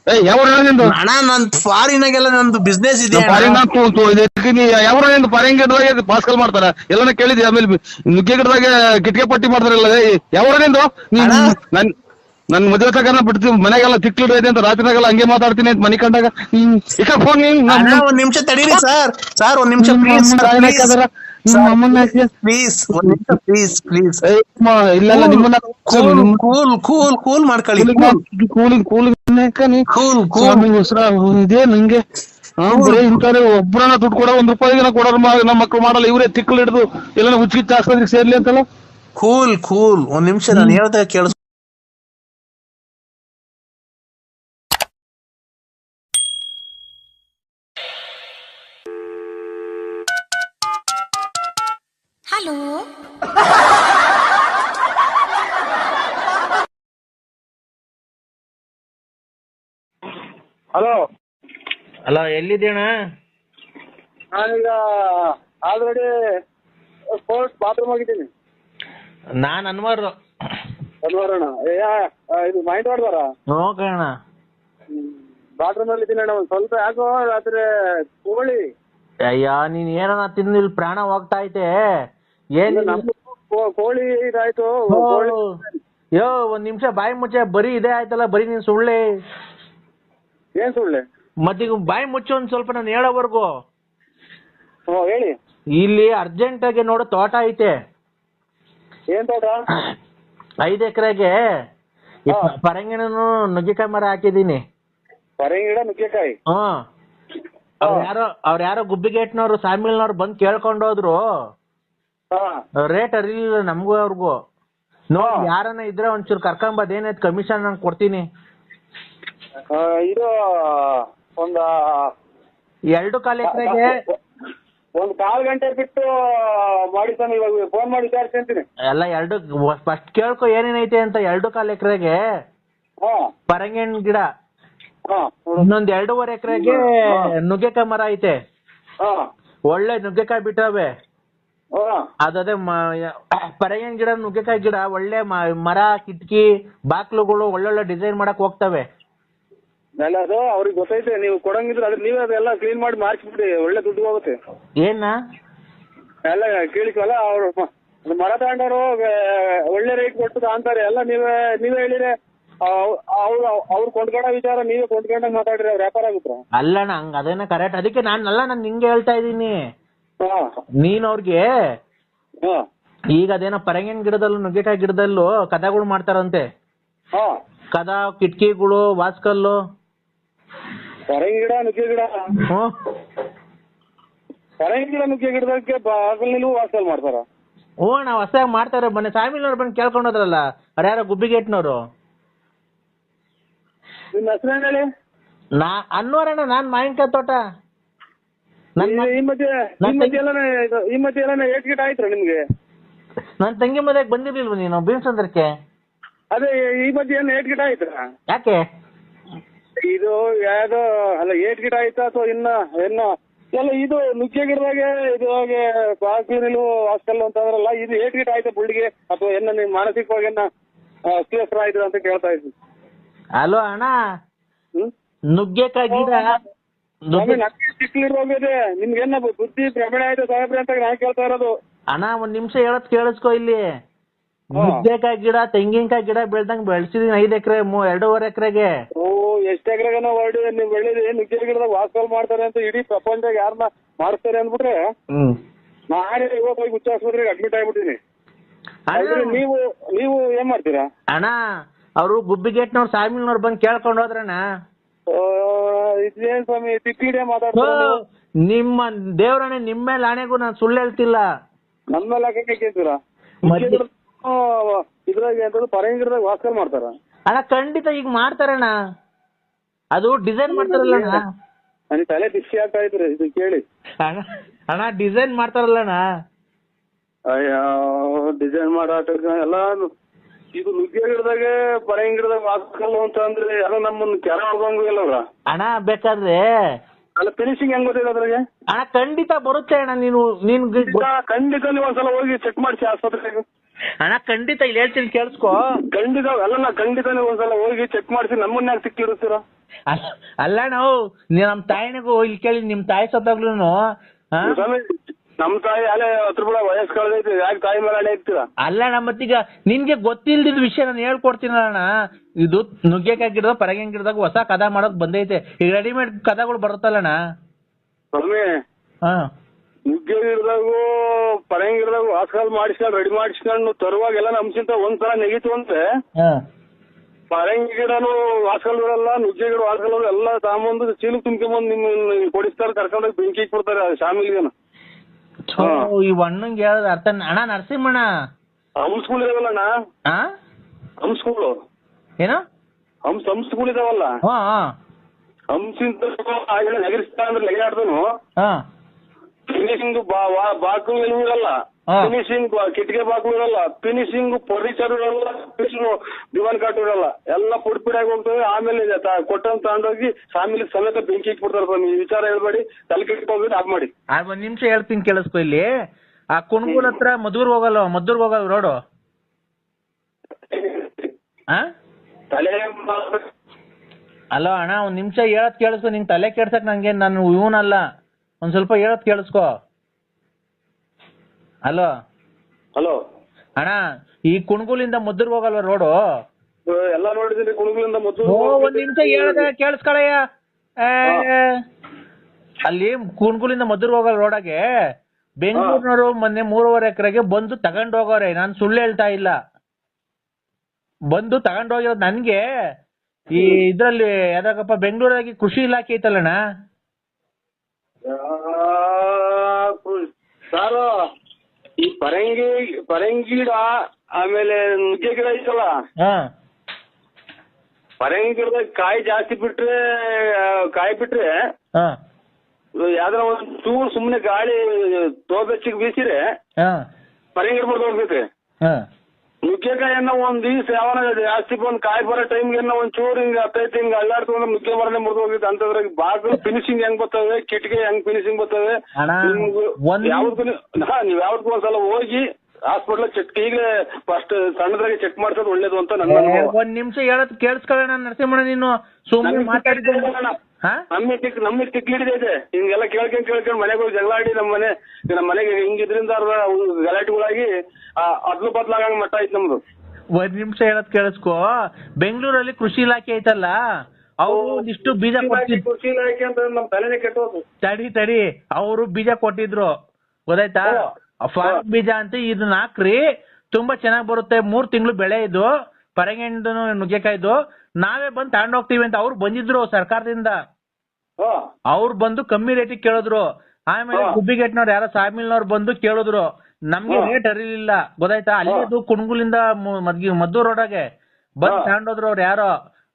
S3: ಏ ಯಾವ ನಿಂದು?
S5: ಅಣ್ಣ ಫಾರಿನಾಗೆಲ್ಲ ನಂದು ಬಿಸ್ನೆಸ್ ಇದೆ
S3: ಯಾವ ನಿಂದು? ಗಿಡದಾಗ ಪಾಸ್ಕಲ್ ಮಾಡ್ತಾರ. ಎಲ್ಲಾನ ಕೇಳಿದ್ವಿ ಆಮೇಲೆ ನುಗ್ಗೆ ಗಿಡದಾಗ ಕಿಟಕಿ ಪಟ್ಟಿ ಮಾಡ್ತಾರಲ್ಲ ಯಾವ ನಿಂದು? ನೀನ್. ನನ್ ಮದುವೆ ತಗನ ಬಿಡ್ತೀವಿ ಮನೆಗೆಲ್ಲ ತಿಕ್ಲಿಡೈತೆ ಅಂತ ರಾತ್ರಿನಾಗೆಲ್ಲ ಹಂಗೆ ಮಾತಾಡ್ತೀನಿ ಅಂತ ಮನಿ ಕಂಡಾಗ ಹ್ಮ್ ಈಗ ಫೋನ್
S5: ನಿಮ್ ಒಂದ್ ನಿಮಿಷ ತಡೀರಿ ಸರ್. ಸರ್ ಒಂದ್ ನಿಮಿಷ ಪ್ಲೀಸ್ ಪ್ಲೀಸ್ ಒಂದ್ ನಿಮಿಷ ಪ್ಲೀಸ್
S3: ಇಲ್ಲ ನಿಮ್ಮನ್ನ
S5: ಕೂಲ್ ಕೂಲ್ ಕೂಲ್ ಕೂಲ್ ಮಾಡ್ಕೊಳ್ಳಿ
S3: ಕೂಲಿಂಗ್
S5: ಕೂಲ್ ಕೂಲ್
S3: ಸ್ವಾಮಿ ಹೆಸ್ರ ಇದೇ ನಂಗೆ. ಇಂತಾರೆ ಒಬ್ಬರನ್ನ ದುಡ್ಡು ಕೊಡೋ ಒಂದ್ ರೂಪಾಯಿಗೆ ಕೊಡೋರು ನಮ್ಮ ಮಕ್ಳು ಮಾಡಲ್ಲ. ಇವರೇ ತಿಕ್ಕಲ್ ಹಿಡಿದು ಎಲ್ಲ ಹುಚ್ಚಿ ಆಸ್ಪತ್ರೆಗೆ ಸೇರ್ಲಿ ಅಂತಲ್ಲ.
S5: ಕೂಲ್ ಕೂಲ್ ಒಂದ್ ನಿಮಿಷ ನಾನು ಹೇಳ್ದಾಗ ಕೇಳಿಸ್
S6: ಹಲೋ.
S5: ಅಲ್ಲ ಎಲ್ಲಿದ್ದೀಣ
S7: ನಾನೀಗ ಆಲ್ರೆಡಿ ಸ್ಪೋರ್ಟ್ಸ್ ಬಾತ್ರೂಮ್ ಆಗಿದ್ದೀನಿ
S5: ನಾನ್ ಅನ್ವಾರು.
S7: ಅಲ್ವಾರಣ ಇದು ಮೈಂಡ್ ಹೊಡ್ದಾರ
S5: ನೋಕಣ
S7: ಬಾತ್ರೂಮ್ ಅಲ್ಲಿ ಇದ್ದೀನಿ ಅಣ್ಣ ಒಂದ್ ಸ್ವಲ್ಪ ಯಾಕೋ ರಾತ್ರಿ ಕೋಳಿ
S5: ಅಯ್ಯ ನೀನ್ ಏನನ ತಿಂದು ಇಲ್ಲಿ ಪ್ರಾಣ ಹೋಗ್ತಾ ಐತೆ. ಏನ್
S7: ಇದು ನಮ್ದು ಕೋ- ಕೋಳಿ ಇದಾಯ್ತು. ಕೋಳಿ
S5: ಯೋ ಒಂದ್ ನಿಮಿಷ ಬಾಯಿ ಮುಚ್ಚೆ ಬರೀ ಇದೇ ಆಯ್ತಲ್ಲ ಬರೀ ನೀನ್ ಸುಳ್ಳೆ.
S7: ಏನ್ ಸುಳ್ಳೆ?
S5: ಮತ್ತೀಗ ಬಾಯಿ ಮುಚ್ಚು ಒಂದ್ ಸ್ವಲ್ಪ ನಾನು ಹೇಳೋವರೆಗೂ.
S7: ಹೇಳಿ.
S5: ಇಲ್ಲಿ ಅರ್ಜೆಂಟ್ ಆಗಿ ನೋಡು ತೋಟ ಐತೆ.
S7: ಏನ್ ತೋಟ?
S5: ಐದ್ ಎಕರೆಗೆ ಪರಂಗಿಣನು ನುಗ್ಗಿಕಾಯಿ ಮರ ಹಾಕಿದೀನಿ
S7: ಪರಂಗಿ ಗಿಡ ನುಗ್ಗೆಕಾಯಿ
S5: ಹ್ಮ್ ಅವ್ರ ಯಾರೋ ಅವ್ರ ಯಾರೋ ಗುಬ್ಬಿಗೇಟ್ನವ್ರು ಸಾಮಿಲ್ನವ್ರು ಬಂದ್
S7: ಕೇಳ್ಕೊಂಡೋದ್ರು
S5: ರೇಟ್ ಅರಿಲಿಲ್ಲ ನಮಗೂ ಅವ್ರಿಗೂ. ನೋಡಿ. ಯಾರನ್ನ ಇದ್ರೆ ಒಂಚೂರು ಕರ್ಕೊಂಬದ್ ಏನೈತ್ ಕಮಿಷನ್ ನಾನು ಕೊಡ್ತೀನಿ.
S7: ಆ, ಇದು ಒಂದ
S5: ಎರಡು ಕಾಲು ಎಕರೆಗೆ
S7: ಒಂದು ಕಾಲ್ ಗಂಟೆ ಬಿಟ್ಟು ಮಾಡಿ ಸಮ ಇವಾಗ ಫೋನ್ ಮಾಡಿ ವಿಚಾರಿಸ್ಕೊಂತೀನಿ
S5: ಎಲ್ಲ ಎರಡು ಫಸ್ಟ್ ಕೇಳ್ಕೊ ಏನೇನೈತೆ ಅಂತ ಎರಡು ಕಾಲ್ ಎಕರೆಗೆ?
S7: ಹಾ.
S5: ಪರಂಗಿನ ಗಿಡ.
S7: ಹಾ.
S5: ಇನ್ನೊಂದ್ ಎರಡೂವರೆ ಎಕರೆಗೆ ನುಗ್ಗೆಕಾಯಿ ಮರ ಐತೆ.
S7: ಹಾ.
S5: ಒಳ್ಳೆ ನುಗ್ಗೆಕಾಯಿ ಬಿಟ್ಟವೆ
S7: ಹಾ.
S5: ಅದದೇ ಪರಂಗಿನ ಗಿಡ ನುಗ್ಗೆಕಾಯಿ ಗಿಡ ಒಳ್ಳೆ ಮ- ಮರ ಕಿಟಕಿ ಬಾಕ್ಲುಗಳು ಒಳ್ಳೊಳ್ಳೆ ಡಿಸೈನ್ ಮಾಡಕ್ ಹೋಗ್ತವೆ.
S7: ಎಲ್ಲ ಅದು ಅವ್ರಿಗೆ ಗೊತ್ತೈತೆ ನೀವು ಕೊಡಂಗಿದ್ರೆ ಅದ್ರ ನೀವೇ ಅದೆಲ್ಲ ಕ್ಲೀನ್ ಮಾಡಿ ಮಾರ್ಚ್ಬಿಡಿ ಒಳ್ಳೆ ದುಡ್ಡು ಹೋಗುತ್ತೆ.
S5: ಏನ?
S7: ಎಲ್ಲ ಕೇಳಿಕಲ್ಲ ಅವ್ರು ಮ- ಮರ ತಗೊಂಡವರು ಒಳ್ಳೆ ರೇಟ್ ಕೊಟ್ಟು ಅಂತಾರೆ ಎಲ್ಲ ನೀವೇ ನೀವೇ ಹೇಳಿದ್ರೆ ಅವ್ರು ಅವ್ರು ಕೊಂಡ್ಕೊಳ್ಳೋ ವಿಚಾರ ನೀವೇ ಕೊಂಡ್ಕೊಂಡಾಗ ಮಾತಾಡ್ರಿ ಅವ್ರ ವ್ಯಾಪಾರ ಆಗುತ್ತಾ
S5: ಅಲ್ಲಣ್ಣ ಹಂಗ ಅದೇನ ಕರೆಕ್ಟ್ ಅದಕ್ಕೆ ನಾನ್ ಅಲ್ಲ ನಾನು ನಿಂಗೆ ಹೇಳ್ತಾ ಇದೀನಿ
S7: ಹಾ.
S5: ನೀನ್ ಅವ್ರಿಗೆ
S7: ಹಾ.
S5: ಈಗ ಅದೇನೋ ಪರಂಗಿನ ಗಿಡದಲ್ಲೂ ನುಗ್ಗೆಕಾಯಿ ಗಿಡದಲ್ಲೂ ಕದಗಳು ಮಾಡ್ತಾರಂತೆ.
S7: ಹಾ.
S5: ಕದ ಕಿಟಕಿಗಳು ವಾಸ್ಕಲ್ಲು.
S7: ಪರಂಗಿ ಗಿಡ ನುಗ್ಗೆ ಗಿಡ.
S5: ಹ್ಮ್
S7: ಪರಂಗಿ ಗಿಡ ನುಗ್ಗೆ ಗಿಡದಕ್ಕೆ ಬಾಗಲ್ ವಾಸಲ್ ಮಾಡ್ತಾರ?
S5: ಹ್ಞೂ ಅಣ್ಣ ಹೊಸದಾಗಿ ಮಾಡ್ತಾರೆ ಮೊನ್ನೆ ಸಾಮಿಲ್ನವ್ರು ಬಂದು ಕೇಳ್ಕೊಂಡು ಹೋದ್ರಲ್ಲ ಅವ್ರು ಯಾರೋ ಗುಬ್ಬಿಗೇಟ್ನವ್ರು.
S7: ನಿಮ್ಮ ಹೆಸರು ಹೇಳಿ?
S5: ನಾ ಅನ್ನೋರಣ್ಣ ನಾನ್ ಮಾವಿನಕಾಯಿ ತೋಟ. ನನ್
S7: ಈ- ಈ ಮಧ್ಯೆ ಈ
S5: ನನ್
S7: ಮಧ್ಯೆ ಈ ಮಧ್ಯೆ ಏಟ್ ಗಿಟ ಆಯ್ತ್ರ ನಿಮ್ಗೆ?
S5: ನನ್ ತಂಗಿ ಮದ್ವೆಗೆ ಬಂದಿರ್ಲಿಲ್ವ ನೀನು ಬೀನ್ಸಂದ್ರಕ್ಕೆ
S7: ಅದೇ ಈ ಮಧ್ಯೆ ಏನ್ ಏಟ್ ಗಿಟ ಆಯ್ತ್ರ?
S5: ಯಾಕೆ?
S7: ಇದು ಯಾವ್ದೋ ಅಲ್ಲ ಏಟ್ ಗಿಡ ಆಯ್ತಾ ಅಥವಾ ಇನ್ನ ಇನ್ನ? ಎಲ್ಲ ಇದು ನುಗ್ಗೆ ಗಿಡದಾಗೆ ಇದು ಹಾಗೆ ಬಾಕಿ ನಿಲ್ವು ಹಾಸ್ಟೆಲ್ ಅಂತಂದ್ರಲ್ಲ ಇದು ಏಟ್ ಗಿಡ ಆಯ್ತಾ ಬುಳ್ಳಿಗೆ ಅಥವಾ ಎನ್ನ ನೀವು ಮಾನಸಿಕವಾಗಿ ಏನ ಅಸ್ವಸ್ಥ ಆಯ್ತು ಅಂತ ಕೇಳ್ತಾ ಇದ್ವಿ.
S5: ಹಲೋ ಅಣ್ಣ? ನುಗ್ಗೆಕಾಯಿ ಗಿಡ?
S7: ಬುದ್ಧಿ ಭ್ರಮಣೆ ಆಯ್ತು ಸಾಹೇಬ್ರೆ ಅಂತ ನಾನು ಕೇಳ್ತಾ ಇರೋದು.
S5: ಅಣ್ಣ ಒಂದ್ ನಿಮಿಷ ಹೇಳತ್ ಕೇಳಿಸ್ಕೊ ಇಲ್ಲಿ. ನುಗ್ಗೆಕಾಯಿ ಗಿಡ ತೆಂಗಿನಕಾಯಿ ಗಿಡ ಬೆಳ್ದಂಗ್ ಬೆಳ್ಸಿದೀನಿ ಐದ್ ಎಕರೆ ಎರಡೂವರೆ ಎಕರೆಗೆ.
S7: ಓ ಎಷ್ಟ್ ಎಕರೆಗನ ಹೊರಡಿ ನೀವು ಬೆಳೆದಿ ನುಗ್ಗೆ ಗಿಡದಾಗ ವಾಸ್ತವ ಮಾಡ್ತಾರೆ ಅಂತ ಇಡೀ ಪ್ರಪಂಚದಾಗ ಯಾರನ್ನ ಮಾಡ್ತಾರೆ ಅಂದ್ಬಿಟ್ರೆ ನಾನೇ ಇವತ್ತು ಹೋಗಿ ಹುಚ್ಚ ಆಸ್ಪತ್ರೆಗೆ ಅಡ್ಮಿಟ್ ಆಗ್ಬಿಟ್ಟಿನಿ. ನೀವು ನೀವು ಏನ್ ಮಾಡ್ತೀರಾ?
S5: ಅಣ್ಣ ಅವರು ಗುಬ್ಬಿಗೇಟ್ನವ್ರು ಸಾಮಿಲ್ನವ್ರು ಬಂದ್ ಕೇಳ್ಕೊಂಡ್ ಹೋದ್ರಣ್ಣ.
S7: ಇದೇನ್ ಸ್ವಾಮಿ
S5: ತಿಪ್ಪಿಡೆ
S7: ಮಾತಾಡ್ತಾರೆ
S5: ನಿಮ್ಮ ದೇವ್ರಣ್ಣ ನಿಮ್ಮ ಮೇಲೆ ಆಣೆಗೂ ನಾನು ಸುಳ್ಳು ಹೇಳ್ತಿಲ್ಲ.
S7: ನನ್ ಮೇಲೆ ಹಾಕಕ್ಕೆ ಕೇಳ್ತೀರಾ? ಇದ್ರಾಗ ಎಂತದ್ದು ಪರಂಗಿರದಾಗ ವಾಸ್ಕರ್ ಮಾಡ್ತಾರ.
S5: ಅಣ್ಣ ಖಂಡಿತ ಈಗ ಮಾಡ್ತಾರಣ್ಣ. ಅದು ಡಿಸೈನ್ ಮಾಡ್ತಾರಲ್ಲ ಅಣ್ಣ
S7: ನನ್ ತಲೆ ಬಿಸಿ ಆಗ್ತಾ ಇದ್ರಿ ಇದು ಕೇಳಿ.
S5: ಅಣ್ಣ ಅಣ್ಣ ಡಿಸೈನ್ ಮಾಡ್ತಾರಲ್ಲಣ್ಣ.
S7: ಅಯ್ಯೋ ಡಿಸೈನ್ ಮಾಡಾಟ ಎಲ್ಲ ಇದು ನುಗ್ಗೆ ಗಿಡದಾಗೆ ಪರಂಗಿ ಗಿಡದಾಗ ಅಂತ ಅಂದ್ರೆ ಎಲ್ಲ ನಮ್ಮನ್ನ ಕೆರ ಇಲ್ಲ ಅವ್ರ.
S5: ಅಣ್ಣ ಬೇಕಾದ್ರೆ
S7: ಅಲ್ಲ ಫಿನಿಶಿಂಗ್ ಹೆಂಗ್ ಗೊತ್ತಿದೆ ಅದ್ರಾಗೆ?
S5: ಅಣ್ಣ ಖಂಡಿತ ಬರುತ್ತೆ ಅಣ್ಣ ನೀನು ನೀನ್
S7: ಖಂಡಿತ ನೀವು ಒಂದ್ಸಲ ಹೋಗಿ ಚೆಕ್ ಮಾಡಿಸಿ ಆಸ್ಪತ್ರೆಗೆ.
S5: ಅಣ್ಣ ಖಂಡಿತ ಇಲ್ಲಿ ಹೇಳ್ತೀನಿ ಕೇಳಿಸ್ಕೋ.
S7: ಖಂಡಿತ ಅಲ್ಲ ಖಂಡಿತ ನೀವು ಒಂದ್ಸಲ ಹೋಗಿ ಚೆಕ್ ಮಾಡಿಸಿ ನಮ್ಮನ್ನ ಯಾಕೆ ಸಿಕ್ಕಿರುತ್ತೀರಾ
S5: ಅಲ್ಲ- ಅಲ್ಲ ನಾವು ನಮ್ ತಾಯಿನಿಗೂ ಇಲ್ಲಿ ಕೇಳಿ ನಿಮ್ ತಾಯಿ ಸತ್ತಾಗ್ಲೂ
S7: ಸ್ವಾಮಿ ನಮ್ ತಾಯಿ ಅಲ್ಲೇ ಹತ್ರ ಬಿಡ ವಯಸ್ಸು ಕಳೆದೈತಿ ಯಾಕೆ ತಾಯಿ ಮೇಲೆ ಅಲ್ಲೇ ಇರ್ತೀರಾ?
S5: ಅಲ್ಲ ಅಣ್ಣ ಮತ್ತೀಗ ನಿನ್ಗೆ ಗೊತ್ತಿಲ್ದಿದ್ ವಿಷಯ ನಾನು ಹೇಳ್ಕೊಡ್ತೀನಲ್ಲ ಅಣ್ಣ. ಇದು ನುಗ್ಗೆಕಾಯಿ ಗಿಡದ ಪರಗಿನ ಗಿಡದಾಗ ಹೊಸ ಕದ ಮಾಡೋಕ್ ಬಂದೈತೆ. ಈಗ ರೆಡಿಮೇಡ್ ಕದಗಳು ಬರುತ್ತಲ್ಲಣ್ಣ
S7: ಸ್ವಾಮಿ
S5: ಹಾ.
S7: ನುಗ್ಗೆ ಗಿಡದಾಗು ಪರಂಗಿ ಗಿಡದಾಗು ಹಾಸ್ಕಾಲ್ ಮಾಡಿಸ್ಕೊಂಡು ರೆಡಿ ಮಾಡಿಸ್ಕೊಂಡು ತರುವಾಗೆಲ್ಲ ನಮ್ಗಿಂತ ಒಂದ್ಸಲ ನೆಗೀತು ಅಂದ್ರೆ
S5: ಹಾ.
S7: ಪರಂಗಿ ಗಿಡನು ವಾಸ್ಕಲ್ ಇರೋಲ್ಲ ನುಗ್ಗೆ ಗಿಡ ವಾಸ್ಕಲ್ ಎಲ್ಲ ತಗೊಂಬಂದು ಚೀಲಕ್ ತುಂಬ್ಕೊಂಬಂದು ನಿಮ್ ಕೊಡಿಸ್ತಾರೆ ಕರ್ಕೊಂಡೋಗಿ ಬೆಂಕಿ ಕೊಡ್ತಾರೆ ಶಾಮಿಲ್ಗೆನ
S5: ಥು, ಈ ಅಣ್ಣಂಗೆ ಹೇಳೋದು ಅರ್ಥ ಅಣ್ಣ ನರಸಿಂಹಣ್ಣ?
S7: ಹಂಸ್ಗಳಿದಾವಲ್ಲಣ್ಣ
S5: ಹಾ
S7: ಸ್ಕೂಲ್
S5: ಏನು?
S7: ಹಂಸ ಹಂಸ್ಗಳಿದಾವಲ್ಲ
S5: ಹಾ ಹಾ.
S7: ಹಂಸಿಂತ ನಗರಿಸ್ತಾ ಅಂದ್ರೆ ಲೆಗಾಡ್ದನು
S5: ಹಾ.
S7: ಫಿನಿಶಿಂಗ್ ಏನು ಇರಲ್ಲ. ಫಿನಿಶಿಂಗ್ ಕಿಟಕಿ ಬಾಗಿಲು ಇರಲ್ಲ. ಫಿನಿಶಿಂಗ್ ಫರ್ನಿಚರ್ ಇರಲ್ಲ ಫಿನಿಶಿಂಗ್ ದಿವಾನ್ ಕಾಟು ಇರಲ್ಲ. ಎಲ್ಲ ಪುಡಿ ಪುಡಿಯಾಗಿ ಹೋಗ್ತದೆ ಆಮೇಲೆ ಕೊಟ್ಟಂತ ತಗೊಂಡೋಗಿ ಫ್ಯಾಮಿಲಿ ಸಮೇತ ಬೆಂಕಿ ಇಟ್ಬಿಡ್ತಾರೆ ಸ್ವಾಮಿ ಈ ವಿಚಾರ ಹೇಳ್ಬೇಡಿ. ತಲೆ ಕೆಟ್ಕೊಂಡ್ಬಿಟ್ಟು ಆಫ್ ಮಾಡಿ.
S5: ಆ ಒಂದ್ ನಿಮಿಷ ಹೇಳ್ತೀನಿ ಕೇಳಿಸ್ಕೊ ಇಲ್ಲಿ. ಆ ಕುಣಗೂಲ್ ಹತ್ರ ಮದ್ದೂರ್ ಹೋಗಲ್ಲ ಮದ್ದೂರ್ ಹೋಗಲ್ಲ ರೋಡು?
S7: ತಲೆ
S5: ಅಲ್ಲ ಅಣ್ಣ ಒಂದ್ ನಿಮಿಷ ಹೇಳದ್ ಕೇಳಿಸ್ಕೊ ನಿನ್ ತಲೆ ಕೆಡ್ಸಕ್ ನಂಗೆ ನಾನು ಇವನಲ್ಲ. ಒಂದ್ ಸ್ವಲ್ಪ ಹೇಳೋದ್ ಕೇಳಿಸ್ಕೋ. ಹಲೋ
S7: ಹಲೋ
S5: ಅಣ್ಣ ಈ ಕುಣಗುಲಿಂದ ಮುದ್ರ ಹೋಗಲ್ವಾ ರೋಡು
S7: ಎಲ್ಲ ನೋಡಿದೀನಿ ಕುಣಗುಲಿಂದ ಮೊದಲು
S5: ಓ ಒಂದ್ ನಿಮಿಷ ಹೇಳ್ದೆ ಕೇಳಿಸ್ಕೊಳಯ್ಯ. ಅಲ್ಲಿ ಕುಣಗುಲಿಂದ ಮದ್ದೂರ್ ಹೋಗಲ್ ರೋಡಾಗೆ ಬೆಂಗಳೂರಿನವರು ಮೊನ್ನೆ ಮೂರುವರೆ ಎಕರೆಗೆ ಬಂದು ತಗೊಂಡ್ ಹೋಗೋರೆ ನಾನು ಸುಳ್ಳು ಹೇಳ್ತಾ ಇಲ್ಲ. ಬಂದು ತಗೊಂಡ್ ಹೋಗಿರೋದು ನನ್ಗೆ. ಈ ಇದ್ರಲ್ಲಿ ಯಾವ್ದಾಗಪ್ಪ ಬೆಂಗಳೂರಾಗಿ ಕೃಷಿ ಇಲಾಖೆ ಐತಲ್ಲಣ್ಣ?
S7: ಸಾರು ಈ ಪರಂಗಿ ಪರಂಗಿ ಗಿಡ ಆಮೇಲೆ ನುಗ್ಗೆ ಗಿಡ ಐತಲ್ಲ?
S5: ಹಾ.
S7: ಪರಂಗಿ ಗಿಡದಾಗ ಕಾಯಿ ಜಾಸ್ತಿ ಬಿಟ್ರೆ ಕಾಯಿ ಬಿಟ್ರೆ
S5: ಹಾ.
S7: ಯಾವ್ದಾರ ಒಂದ್ ಚೂರು ಸುಮ್ನೆ ಗಾಳಿ ತೋಬೆಚ್ಚಿಗೆ ಬೀಸಿರೆ
S5: ಹಾ.
S7: ಪರಂಗಿ ಗಿಡ
S5: ಹಾ.
S7: ನುಗ್ಗೆಕಾಯನ್ನ ಒಂದ್ ದಿವಸ ಯಾವನ ಜಾಸ್ತಿ ಬಂದ್ ಕಾಯಿ ಬರೋ ಟೈಮ್ಗೆ ಒಂದ್ ಚೂರು ಹಿಂಗ ಹತ್ತೈತಿ ಹಿಂಗ ಅಲ್ಲಾಡ್ತು ಅಂದ್ರೆ ನುಗ್ಗೆ ಮರನೇ ಮುರಿದು ಹೋಗಿತ್ತು. ಅಂತಂದ್ರೆ ಬಾಗಿಲು ಫಿನಿಶಿಂಗ್ ಹೆಂಗ್ ಬರ್ತದೆ ಕಿಟಕಿ ಹೆಂಗ್ ಫಿನಿಶಿಂಗ್ ಬರ್ತದೆ? ನೀವ್- ಹಾ, ನೀವ್ ಯಾವ್ದಕ್ಕೂ ಒಂದ್ಸಲ ಹೋಗಿ ಹಾಸ್ಪಿಟಲ್ ಚೆಕ್ ಈಗಲೇ ಫಸ್ಟ್ ಸಣ್ಣದ್ರಾಗೆ ಚೆಕ್ ಮಾಡ್ಸೋದು ಒಳ್ಳೇದು ಅಂತ ನನ್ನ.
S5: ಒಂದ್ ನಿಮಿಷ ಹೇಳದ್ ಕೇಳಿಸ್ಕೊಳ್ಳೋಣ ನರಸಿಂಹಣ್ಣ ನೀನು ಸುಮ್ಮನೆ ಮಾತಾಡಿದ್ದೆ.
S7: ಅಣ್ಣ.
S5: ಹಾ
S7: ನಮ್ಗೆ ತಿಕ್ ನಮ್ಗೆ ಇದೆ ಹಿಂಗೆಲ್ಲ ಕೇಳ್ಕೊಂಡ್ ಕೇಳ್ಕೊಂಡ್ ಮನೆಗೆ ಹೋಗಿ ಜಗಳ ಆಡಿ ನಮ್ಮ ಮನೆ ನಮ್ಮ ಮನೆಗೆ ಹಿಂಗ್ ಇದ್ರಿಂದ ಗಲಾಟೆಗಳಾಗಿ ಅದ್ಲು ಬದ್ಲಾಗಂಗ್ ಮಟ್ಟ ಐತ್ ನಮ್ದು.
S5: ಒಂದ್ ನಿಮಿಷ ಹೇಳದ್ ಕೇಳಿಸ್ಕೋ. ಬೆಂಗಳೂರಲ್ಲಿ ಕೃಷಿ ಇಲಾಖೆ ಐತಲ್ಲ ಅವರು ಒಂದಿಷ್ಟು ಬೀಜ ಕೊಟ್ಟಿ
S7: ಕೃಷಿ ಇಲಾಖೆ ಅಂತ ನಮ್ ತಲೆನೇ ಕೆಟ್ಟೋದು
S5: ತಡಿ ತಡಿ. ಅವರು ಬೀಜ ಕೊಟ್ಟಿದ್ರು. ಗೊತ್ತಾಯ್ತಾ. ಫಾರ್ಮ್ ಬೀಜ ಅಂತ ಇದನ್ನ ಹಾಕ್ರಿ ತುಂಬಾ ಚೆನ್ನಾಗ್ ಬರುತ್ತೆ. ಮೂರ್ ತಿಂಗಳು ಬೆಳೆ ಇದು. ಪರಂಗಿಂದು ನುಗ್ಗೆಕಾಯ್ದು ನಾವೇ ಬಂದು ತಗೊಂಡ್ ಹೋಗ್ತೀವಿ ಅಂತ ಅವ್ರು ಬಂದಿದ್ರು ಸರ್ಕಾರದಿಂದ. ಅವ್ರು ಬಂದು ಕಮ್ಮಿ ರೇಟಿಗೆ ಕೇಳಿದ್ರು. ಆಮೇಲೆ ಗುಬ್ಬಿಗೇಟ್ನವ್ರು ಯಾರೋ ಸಾಮಿಲ್ನವ್ರು ಬಂದು ಕೇಳಿದ್ರು. ನಮ್ಗೆ ರೇಟ್ ಅರಿಲಿಲ್ಲ. ಗೊತ್ತಾಯ್ತಾ? ಅಲ್ಲಿ ಕುಣಗುಲಿಂದ ಮದ್ಗಿ ಮದ್ದೂರ್ ರೋಡಾಗೆ ಬಂದ್. ತಗೊಂಡೋದ್ರು ಅವ್ರು ಯಾರೋ.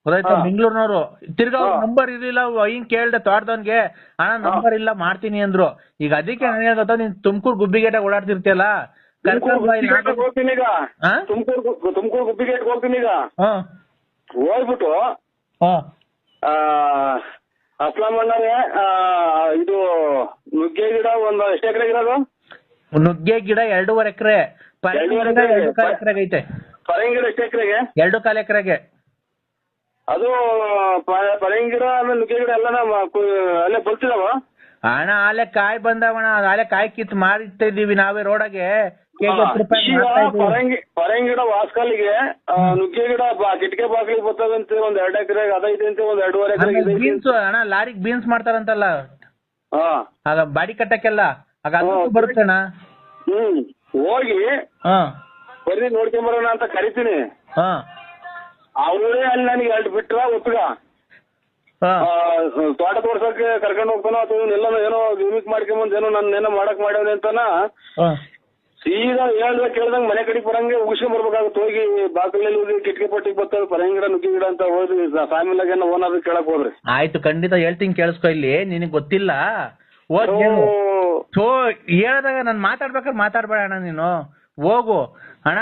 S5: ಗೊತ್ತಾಯ್ತಾ. ಬೆಂಗಳೂರಿನವ್ರು. ತಿರ್ಗಾ
S7: ಅವ್ರ
S5: ನಂಬರ್ ಇರ್ಲಿಲ್ಲ. ಹಿಂಗ್ ಕೇಳ್ದೆ ತೋಟದವನ್ಗೆ ಅಣ್ಣ ನಂಬರ್ ಇಲ್ಲ ಮಾಡ್ತೀನಿ ಅಂದ್ರು. ಈಗ ಅದಕ್ಕೆ ನನಗೆ ಗೊತ್ತಾ? ನೀನ್ ತುಮಕೂರು ಗುಬ್ಬಿಗೇಟ ಓಡಾಡ್ತಿರ್ತಿಯಲ್ಲ?
S7: ಹೋಗ್ತೀನಿ ಈಗ? ತುಮಕೂರು ತುಮಕೂರು ಗುಬ್ಬಿಗೇಟ್ಗೆ ಹೋಗ್ತೀನಿ ಈಗ. ಹೋಗ್ಬಿಟ್ಟು ಅಸ್ಲಾಂ ಅಣ್ಣರೇ ಆ, ಇದು ನುಗ್ಗೆ ಗಿಡ ಒಂದು ಎಷ್ಟು ಎಕರೆ ಇರೋದು
S5: ನುಗ್ಗೆ ಗಿಡ ಎರಡೂವರೆ ಎಕರೆ. ಎಕರೆಗೆ ಐತೆ.
S7: ಪರಂಗಿ ಗಿಡ ಎಷ್ಟು ಎಕರೆಗೆ?
S5: ಎರಡು ಕಾಲು ಎಕರೆಗೆ.
S7: ಅದು ಪರಂಗಿ ಗಿಡ ಆಮೇಲೆ ನುಗ್ಗೆ ಗಿಡ ಎಲ್ಲ ಅಲ್ಲೇ ಬರ್ತಿದಾವ
S5: ಅಣ್ಣ ಆಲೆ ಕಾಯಿ ಬಂದವಣ ಆಲೆ ಕಾಯಿ ಕಿತ್ತು ಮಾರಿಟ್ಟಿದೀವಿ ನಾವೇ ರೋಡಾಗೆ. ಕೆಜಿ ಹತ್ತು ರೂಪಾಯಿ
S7: ಈಗ
S5: ಮಾರ್ತಾ ಇದೀವಿ.
S7: ಪರಂಗಿ ಪರಂಗಿ ಗಿಡ ವಾಸ್ಕಲ್ಲಿಗೆ ಆ, ನುಗ್ಗೆ ಗಿಡ ಕಿಟಕಿ ಬಾಗಿಲಿಗೆ ಬರ್ತದಂತೆ ಒಂದ್ ಎರಡ್ ಎಕರೆ ಅದೈತೆ ಅಂತ ಒಂದ್ ಎರಡೂವರೆ ಎಕರೆ
S5: ಬೀನ್ಸ್ ಅಣ್ಣ ಲಾರಿಗ್ ಬೀನ್ಸ್ ಮಾಡ್ತಾರಂತಲ್ಲ? ಆಗ ಬಾಡಿ ಕಟ್ಟಕ್ಕೆಲ್ಲ? ಆಗ
S7: ಹಾ.
S5: ಬರುತ್ತಣ್ಣ
S7: ಹ್ಮ್. ಹೋಗಿ
S5: ಹಾ.
S7: ನೋಡ್ಕೊಂಡ್ ಬರೋಣ ಅಂತ ಕರಿತೀನಿ. ಅವರೇ ಅಲ್ಲಿ ನನಗೆ ಎರಡು ಬಿಟ್ರ ಒಪ್ಪಿಗ ತೋಟ ತೋರ್ಸಕ್ಕೆ ಕರ್ಕೊಂಡು ಹೋಗ್ತಾನೋ ಅಥವಾ ಏನೋ ಏನೋ ಗಿಮಿಕ್ ಮಾಡ್ಕೊಂಬಂದ್ ಏನೋ ನನ್ನ ಏನೋ ಮಾಡಕ್ ಮಾಡ್ಯಾವ ಅಂತಾನ ಸೀದಾ ಹೇಳ್ದ ಕೇಳ್ದಂಗ್ ಮನೆ ಕಡೆ ಬರಂಗೆ ಉಗಿಸ್ಕೊಂಡ್ ಬರ್ಬೇಕಾಗುತ್ತೆ. ಹೋಗಿ ಬಾಗಿಲಲ್ಲಿ ಹೋಗಿ ಕಿಟಕಿ ಪಟ್ಟಿಗೆ ಬರ್ತಾರೆ ಪರಂಗಿ ಗಿಡ ನುಗ್ಗಿ ಗಿಡ ಅಂತ ಹೋದ್ರಿ ಫ್ಯಾಮಿಲಿಯಾಗ ಏನೋ ಓನರ್ ಕೇಳಕ್ ಹೋದ್ರಿ.
S5: ಆಯ್ತು ಖಂಡಿತ ಹೇಳ್ತೀನಿ ಕೇಳಿಸ್ಕೊ ಇಲ್ಲಿ. ನಿನಗ್ ಗೊತ್ತಿಲ್ಲ. ಥೋ ಹೇಳ್ದಾಗ ನಾನು ಮಾತಾಡ್ಬೇಕಾದ್ರೆ ಮಾತಾಡ್ಬೇಡ ಅಣ್ಣ ನೀನು. ಹೋಗು. ಅಣ್ಣ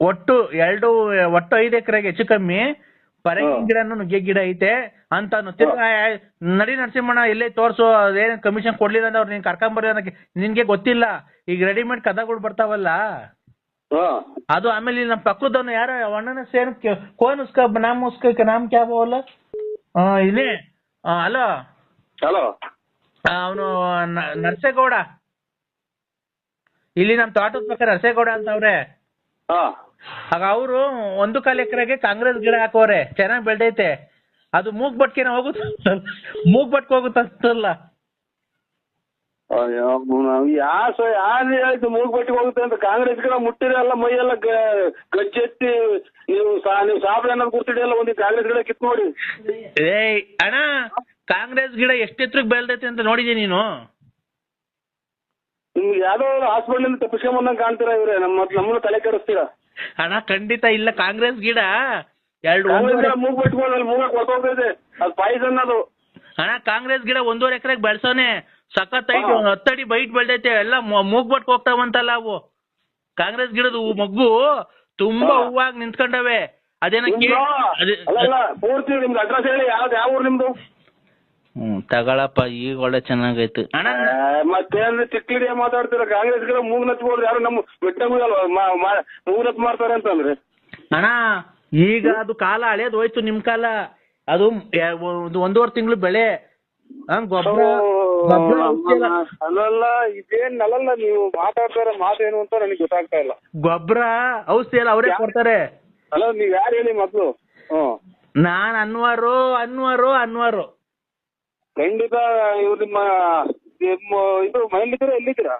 S5: ಒಟ್ಟು ಎರಡು ಒಟ್ಟು ಐದು ಎಕರೆಗೆ ಹೆಚ್ಚು ಕಮ್ಮಿ. ಪರಂಗಿ. ಗಿಡನು ನುಗ್ಗೆ ಗಿಡ ಐತೆ. ಅಂತ ನಡಿ ನರಸಿಂಹಣ್ಣ ಎಲ್ಲೇ ತೋರ್ಸು ಅದೇನ್ ಕಮಿಷನ್ ಕೊಡ್ಲಿಲ್ಲ ಅಂದ್ರೆ ಅವ್ರು ನೀನ್ ಕರ್ಕೊಂಬರ್ರಿ ಅನ್ನಕ್ಕೆ ನಿನ್ಗೆ ಗೊತ್ತಿಲ್ಲ. ಈಗ ರೆಡಿಮೇಡ್ ಕದಗಳು ಬರ್ತಾವಲ್ಲ. ಅದು ಆಮೇಲೆ ಇಲ್ಲಿ ನಮ್ಮ ಪಕ್ಕದವನು ಯಾರ ಅಣ್ಣನ ಸೇನ್ ಕೋನ್ ಉಸ್ಕ ನಾಮ್ ಉಸ್ಕ ನಾಮ್ ಕ್ಯಾಬ್ ಅವಲ್ಲ? ಆ, ಇಲ್ಲಿ. ಹಲೋ.
S7: ಹಲೋ
S5: ಅವನು ನರಸೇಗೌಡ. ಇಲ್ಲಿ ನಮ್ಮ ತೋಟದ ಪಕ್ಕ ನರಸೇಗೌಡ ಅಂತ ಅವ್ರೆ. ಆಗ ಅವರು ಒಂದು ಕಾಲು ಎಕರೆಗೆ ಕಾಂಗ್ರೆಸ್ ಗಿಡ ಹಾಕೋರೆ ಚೆನ್ನಾಗಿ ಬೆಳ್ದೈತೆ. ಅದು ಮೂಗ್ ಬಟ್ಕೆನ ಹೋಗುತ್ತೆ ಮೂಗ್ ಬಟ್ಕೆ ಹೋಗುತ್ತಲ್ಲ
S7: ಯಾಸ ಯಾರು ಹೇಳಿದ್ದು ಮೂಗ್ ಬಟ್ಟಿಗೆ ಹೋಗುತ್ತೆ ಅಂತ? ಕಾಂಗ್ರೆಸ್ ಗಿಡ ಮುಟ್ಟಿರಿ ಎಲ್ಲ ಮೈಯೆಲ್ಲ ಗಜ್ಜೆತ್ತಿ ನೀವು ನೀವು ಸಾಬ್ರೆ ಅನ್ನೋದು ಗುರ್ತಿಡಿಯಲ್ಲ ಒಂದು ಕಾಂಗ್ರೆಸ್ ಗಿಡ ಕಿತ್ ನೋಡಿ.
S5: ಏಯ್ ಅಣ್ಣ ಕಾಂಗ್ರೆಸ್ ಗಿಡ ಎಷ್ಟು ಎತ್ತರಕ್ಕೆ ಬೆಳ್ದೈತೆ ಅಂತ ನೋಡಿದೀನಿ ನೀನು?
S7: ನಿಮ್ಗೆ ಯಾವ್ದೋ ಹಾಸ್ಪಿಟಲ್ ತಪ್ಪಿಸ್ಕೊಂಬಂದಂಗೆ ಕಾಣ್ತೀರಾ ಇವ್ರೆ? ನಮ್ಮ ನಮ್ಮನ್ನ ತಲೆ ಕೆಡಿಸ್ತೀರಾ?
S5: ಅಣ್ಣ ಖಂಡಿತ ಇಲ್ಲ ಕಾಂಗ್ರೆಸ್ ಗಿಡ. ಎರಡು
S7: ಕಾಂಗ್ರೆಸ್ ಗಿಡ
S5: ಒಂದೂವರೆ-
S7: ಮೂಗ್ ಮೂಗ ಕೊಟ್ಟೋಗ್ತೈತೆ ಅದು ಪಾಯ್ಸನ್ ಅದು
S5: ಅಣ್ಣ ಕಾಂಗ್ರೆಸ್ ಗಿಡ ಒಂದೂವರೆ ಎಕರೆಗೆ ಬೆಳ್ಸೋನೆ. ಸಖತ್ ಐಟ್ ಒಂದ್ ಹತ್ತಡಿ ಬೈಟ್ ಬೆಳ್ದೈತೆ. ಎಲ್ಲ ಮೂಗ್ ಬಟ್ ಹೋಗ್ತಾವಂತಲ್ಲ ಅವು. ಕಾಂಗ್ರೆಸ್ ಗಿಡದ ಮಗ್ಗು ಮೊಗ್ಗು ತುಂಬಾ ಹೂವಾಗ್ ನಿಂತ್ಕೊಂಡವೆ. ಅದೇನ
S7: ಕೇಳಿ ಪೂರ್ತಿ ನಿಮ್ದು ಅಡ್ರೆಸ್ ಹೇಳಿ ಯಾವ್ದು ಯಾವ ಊರು ನಿಮ್ದು?
S5: ಹ್ಮ್ ತಗೊಳಪ್ಪ ಈಗ ಒಳ್ಳೆ ಚೆನ್ನಾಗೈತಿ. ಅಣ್ಣ
S7: ಆ, ತಿಕ್ಕಿಡಿ ಮಾತಾಡ್ತೀರ? ಕಾಂಗ್ರೆಸ್ ಗಿಡ ಮೂಗ್ ನಚ್ಬೋದು. ಯಾರು ನಮ್ಮ ಬಿಟ್ಟಂಗಲ್ವ ಮೂಗ್ ನಚ್ ಮಾಡ್ತಾರೆ ಅಂತಂದ್ರೆ.
S5: ಅಣ್ಣ ಈಗ ಅದು ಕಾಲ ಹಳೇದ್ ಹೋಯ್ತು ನಿಮ್ ಕಾಲ. ಅದು ಒಂದು ಒಂದೂವರೆ ತಿಂಗಳು ಬೆಳೆ. ಗೊಬ್ಬರ
S7: ಅಲ್ಲಲ್ಲ ಇದೇನ್ ಅಲ್ಲಲ್ಲ ನೀವು ಮಾತಾಡ್ತಾರ ಮಾತೇನು ಅಂತ ನನಗೆ ಗೊತ್ತಾಗ್ತಾ ಇಲ್ಲ.
S5: ಗೊಬ್ಬರ ಔಷಧಿ ಎಲ್ಲ ಅವರೇ ಕೊಡ್ತಾರೆ.
S7: ಅಲ್ಲ ನೀವ್ ಯಾರು ಹೇಳಿ ಮೊದ್ಲು
S5: ನಾನ್ ಅನ್ವಾರು ಅನ್ವಾರು ಅನ್ವಾರು.
S7: ಖಂಡಿತ ಇವ್ರು ನಿಮ್ಮ ನಿಮ್ಮ ಇದು ಮನೇಲಿದ್ದೀರಾ ಎಲ್ಲಿದ್ದೀರಾ?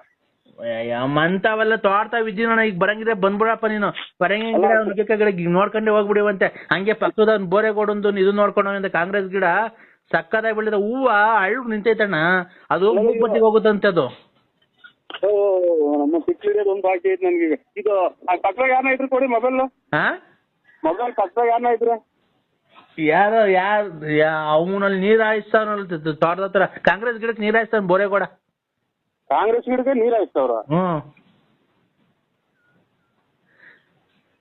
S5: ಮಂತಾವೆಲ್ಲ ತೋರ್ತಾ ಇದ್ದೀನಣ್ಣ ಈಗ ಬರಂಗಿದ್ರೆ ಬಂದ್ಬಿಡಪ್ಪ ನೀನು. ನುಗ್ಗೆಕಾಯಿ ಗಿಡ ನೋಡ್ಕೊಂಡೆ ಹೋಗ್ಬಿಡಿವಂತೆ. ಹಂಗೆ ಪಕ್ಕದ ಬೋರೆ ಬೋರೆಗೋಡೊಂದು ಇದು ನೋಡ್ಕೊಂಡು ಅಂತ ಕಾಂಗ್ರೆಸ್ ಗಿಡ. ಸಕ್ಕದಾಗಿ ಬೆಳೆದ ಹೂವ ಅಳ್ಳು ನಿಂತೈತಣ್ಣ. ಅದು ಮೂಗ್ಬಟ್ಟಿಗೆ ಹೋಗುತ್ತಂತೆ ಅದು.
S7: ನಮ್ಮ ಸಿಕ್ಕಿರೋದು ಒಂದು ಬಾಕಿ ಐತೆ ನನ್ಗೆ. ಇದು ಪಕ್ಕದಾಗ ಯಾರನ್ನ ಇದ್ರು ಕೊಡಿ ಮೊಬೈಲ್ ಮೊಬೈಲ್ ಪಕ್ಕದಾಗ ಯಾರನ್ನ ಇದ್ರು?
S5: ಯಾರೋ ಯಾರ ಅವನಲ್ಲಿ ನೀರ್ ಹಾಯಿಸ್ತಾನಲ್ಲ ತೋಟದ ಹತ್ರ ಕಾಂಗ್ರೆಸ್ ಗಿಡಕ್ಕೆ ನೀರ್ ಹಾಯಿಸ್ತಾನ ಬೋರೇಗೌಡ
S7: ಕಾಂಗ್ರೆಸ್ ಗಿಡಕ್ಕೆ ನೀರ್ ಹಾಯಿಸ್ತಾವ್ರ?
S5: ಹ್ಮ್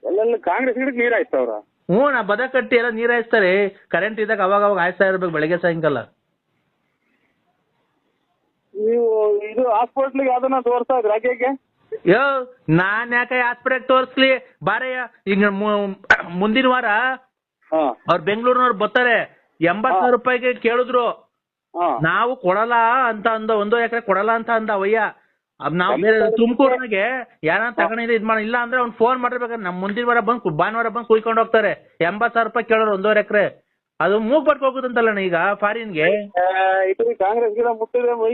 S7: ಎಲ್ಲೆಲ್ಲ ಕಾಂಗ್ರೆಸ್ ಗಿಡಕ್ಕೆ ನೀರ್ ಹಾಯಿಸ್ತಾವ್ರ?
S5: ಹ್ಞೂ ನಾ ಬದ ಕಟ್ಟಿ ಎಲ್ಲ ನೀರ್ ಹಾಯಿಸ್ತಾರೆ. ಕರೆಂಟ್ ಇದ್ದಾಗ ಅವಾಗ ಅವಾಗ ಹಾಯಿಸ್ತಾ ಇರ್ಬೇಕು ಬೆಳಗ್ಗೆ ಸಾಯಂಕಾಲ.
S7: ನೀವು ಇದು ಹಾಸ್ಪಿಟ್ಲಿಗೆ ಯಾವ್ದನ್ನ ತೋರಿಸ್ತಾ ಇದ್ರ ಯಾಕೆ
S5: ಯೋ ನಾನ್ ಯಾಕೆ ಆಸ್ಪತ್ರೆಗೆ ತೋರಿಸ್ಲಿ? ಬಾರಯ್ಯ ಈಗ ಮುಂದಿನ ವಾರ ಅವ್ರು ಬೆಂಗಳೂರಿನವ್ರು ಬರ್ತಾರೆ ಎಂಬತ್ ಸಾವಿರ ರೂಪಾಯಿಗೆ ಕೇಳಿದ್ರು ನಾವು ಕೊಡಲ್ಲ ಅಂತ ಅಂದ ಒಂದು ಎಕರೆ ಕೊಡಲ್ಲ ಅಂತ ಅಂದ ಅವಯ್ಯ ನಾವು ತುಮಕೂರ್ನಾಗೆ ಯಾರ ತಗೊಂಡಿದ್ರೆ ಇದ್ ಮಾಡ ಇಲ್ಲ ಅಂದ್ರೆ ಅವ್ನ್ ಫೋನ್ ಮಾಡಿರ್ಬೇಕಾದ್ರೆ ನಮ್ ಮುಂದಿನ ವಾರ ಬಂದ್ ಭಾನುವಾರ ಬಂದ್ ಕುಯ್ಕೊಂಡು ಹೋಗ್ತಾರೆ. ಎಂಬತ್ ಸಾವಿರ ರೂಪಾಯಿ ಕೇಳೋರು ಒಂದೂವರೆ ಎಕರೆ. ಅದು ಮೂಗ್ ಬಟ್ಕ ಹೋಗುದಂತಲ್ಲ ಈಗ ಫಾರಿನ್ಗೆ?
S7: ಗೆ ಕಾಂಗ್ರೆಸ್ ಗಿಡ ಮುಟ್ಟಿದ್ರೆ ಮೈ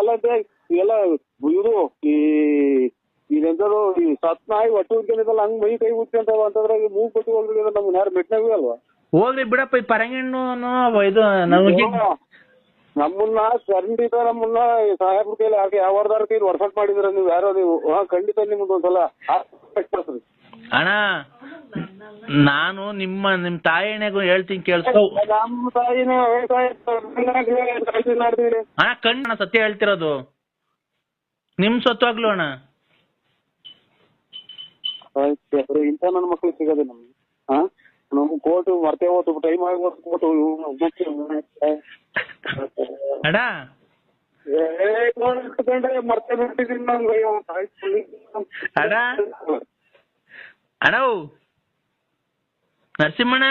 S7: ಎಲ್ಲ ಎಲ್ಲ ಇದು ಈ ಇದೆಂತದು ಈ ಸತ್ನಾಯಿ ನಾಯಿ ಉದ್ಕೊಂಡಿದ್ದಲ್ಲ ಹಂಗ್ ಮೈ ಕೈ ಉಚ್ಕೊಂತಾವ ಅಂತಂದ್ರೆ ಈ ಮೂಗ್ ಕೊಟ್ಟು ಹೋಗ್ಬಿಟ್ಟಿದ್ರೆ ನಮ್ಗೆ ಯಾರು ಮೆಟ್ನಾಗೂ ಅಲ್ವಾ?
S5: ಹೋಗ್ರಿ ಬಿಡಪ್ಪ ಈ ಪರಂಗಿಣ್ಣು ಇದು ನಮಗೆ
S7: ನಮ್ಮನ್ನ ಖಂಡಿತ ನಮ್ಮನ್ನ ಸಾಹೇಬ್ರ ಕೈಲಿ ಯಾಕೆ ಯಾವ್ದಾರ ಕೈಲಿ ವರ್ಸಟ್ ಮಾಡಿದ್ರ ನೀವು ಯಾರೋ ನೀವು? ಹಾ ಖಂಡಿತ ನಿಮ್ಗೆ ಒಂದ್ಸಲ
S5: ಅಣ್ಣ ನಾನು ನಿಮ್ಮ ನಿಮ್ ತಾಯಿಣೆಗೂ ಹೇಳ್ತೀನಿ ಕೇಳಿಸ್ಕೊ
S7: ನಮ್ಮ ತಾಯಿನ
S5: ಅಣ್ಣ ಕಣ್ಣು ಸತ್ಯ ಹೇಳ್ತಿರೋದು. ನಿಮ್ ಸತ್ವಾಗ್ಲು ಅಣ್ಣ.
S7: ಇಂಥ ನನ್ನ ಮಕ್ಳು ಸಿಗೋದು ನಮ್ಗೆ. ಹಾ ನಮ್ಗೆ ಕೋಟು ಮರ್ತೇ ಹೋತು ಟೈಮ್ ಆಗಿ ಹೋತು ಕೋಟು
S5: ಅಣ್ಣ?
S7: ಇಟ್ಕೊಂಡ್ರೆ ಮರ್ತೇ ಬಿಟ್ಟಿದ್ದೀನಿ ನಂಗೆ
S5: ಅಣ್ಣ? ಅಣ್ಣ ನರಸಿಂಹಣ್ಣ?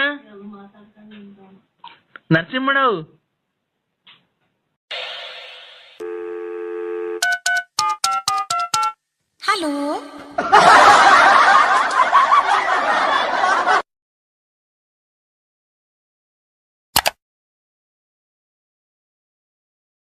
S5: ನರಸಿಂಹಣ್ಣ
S6: ಹಲೋ?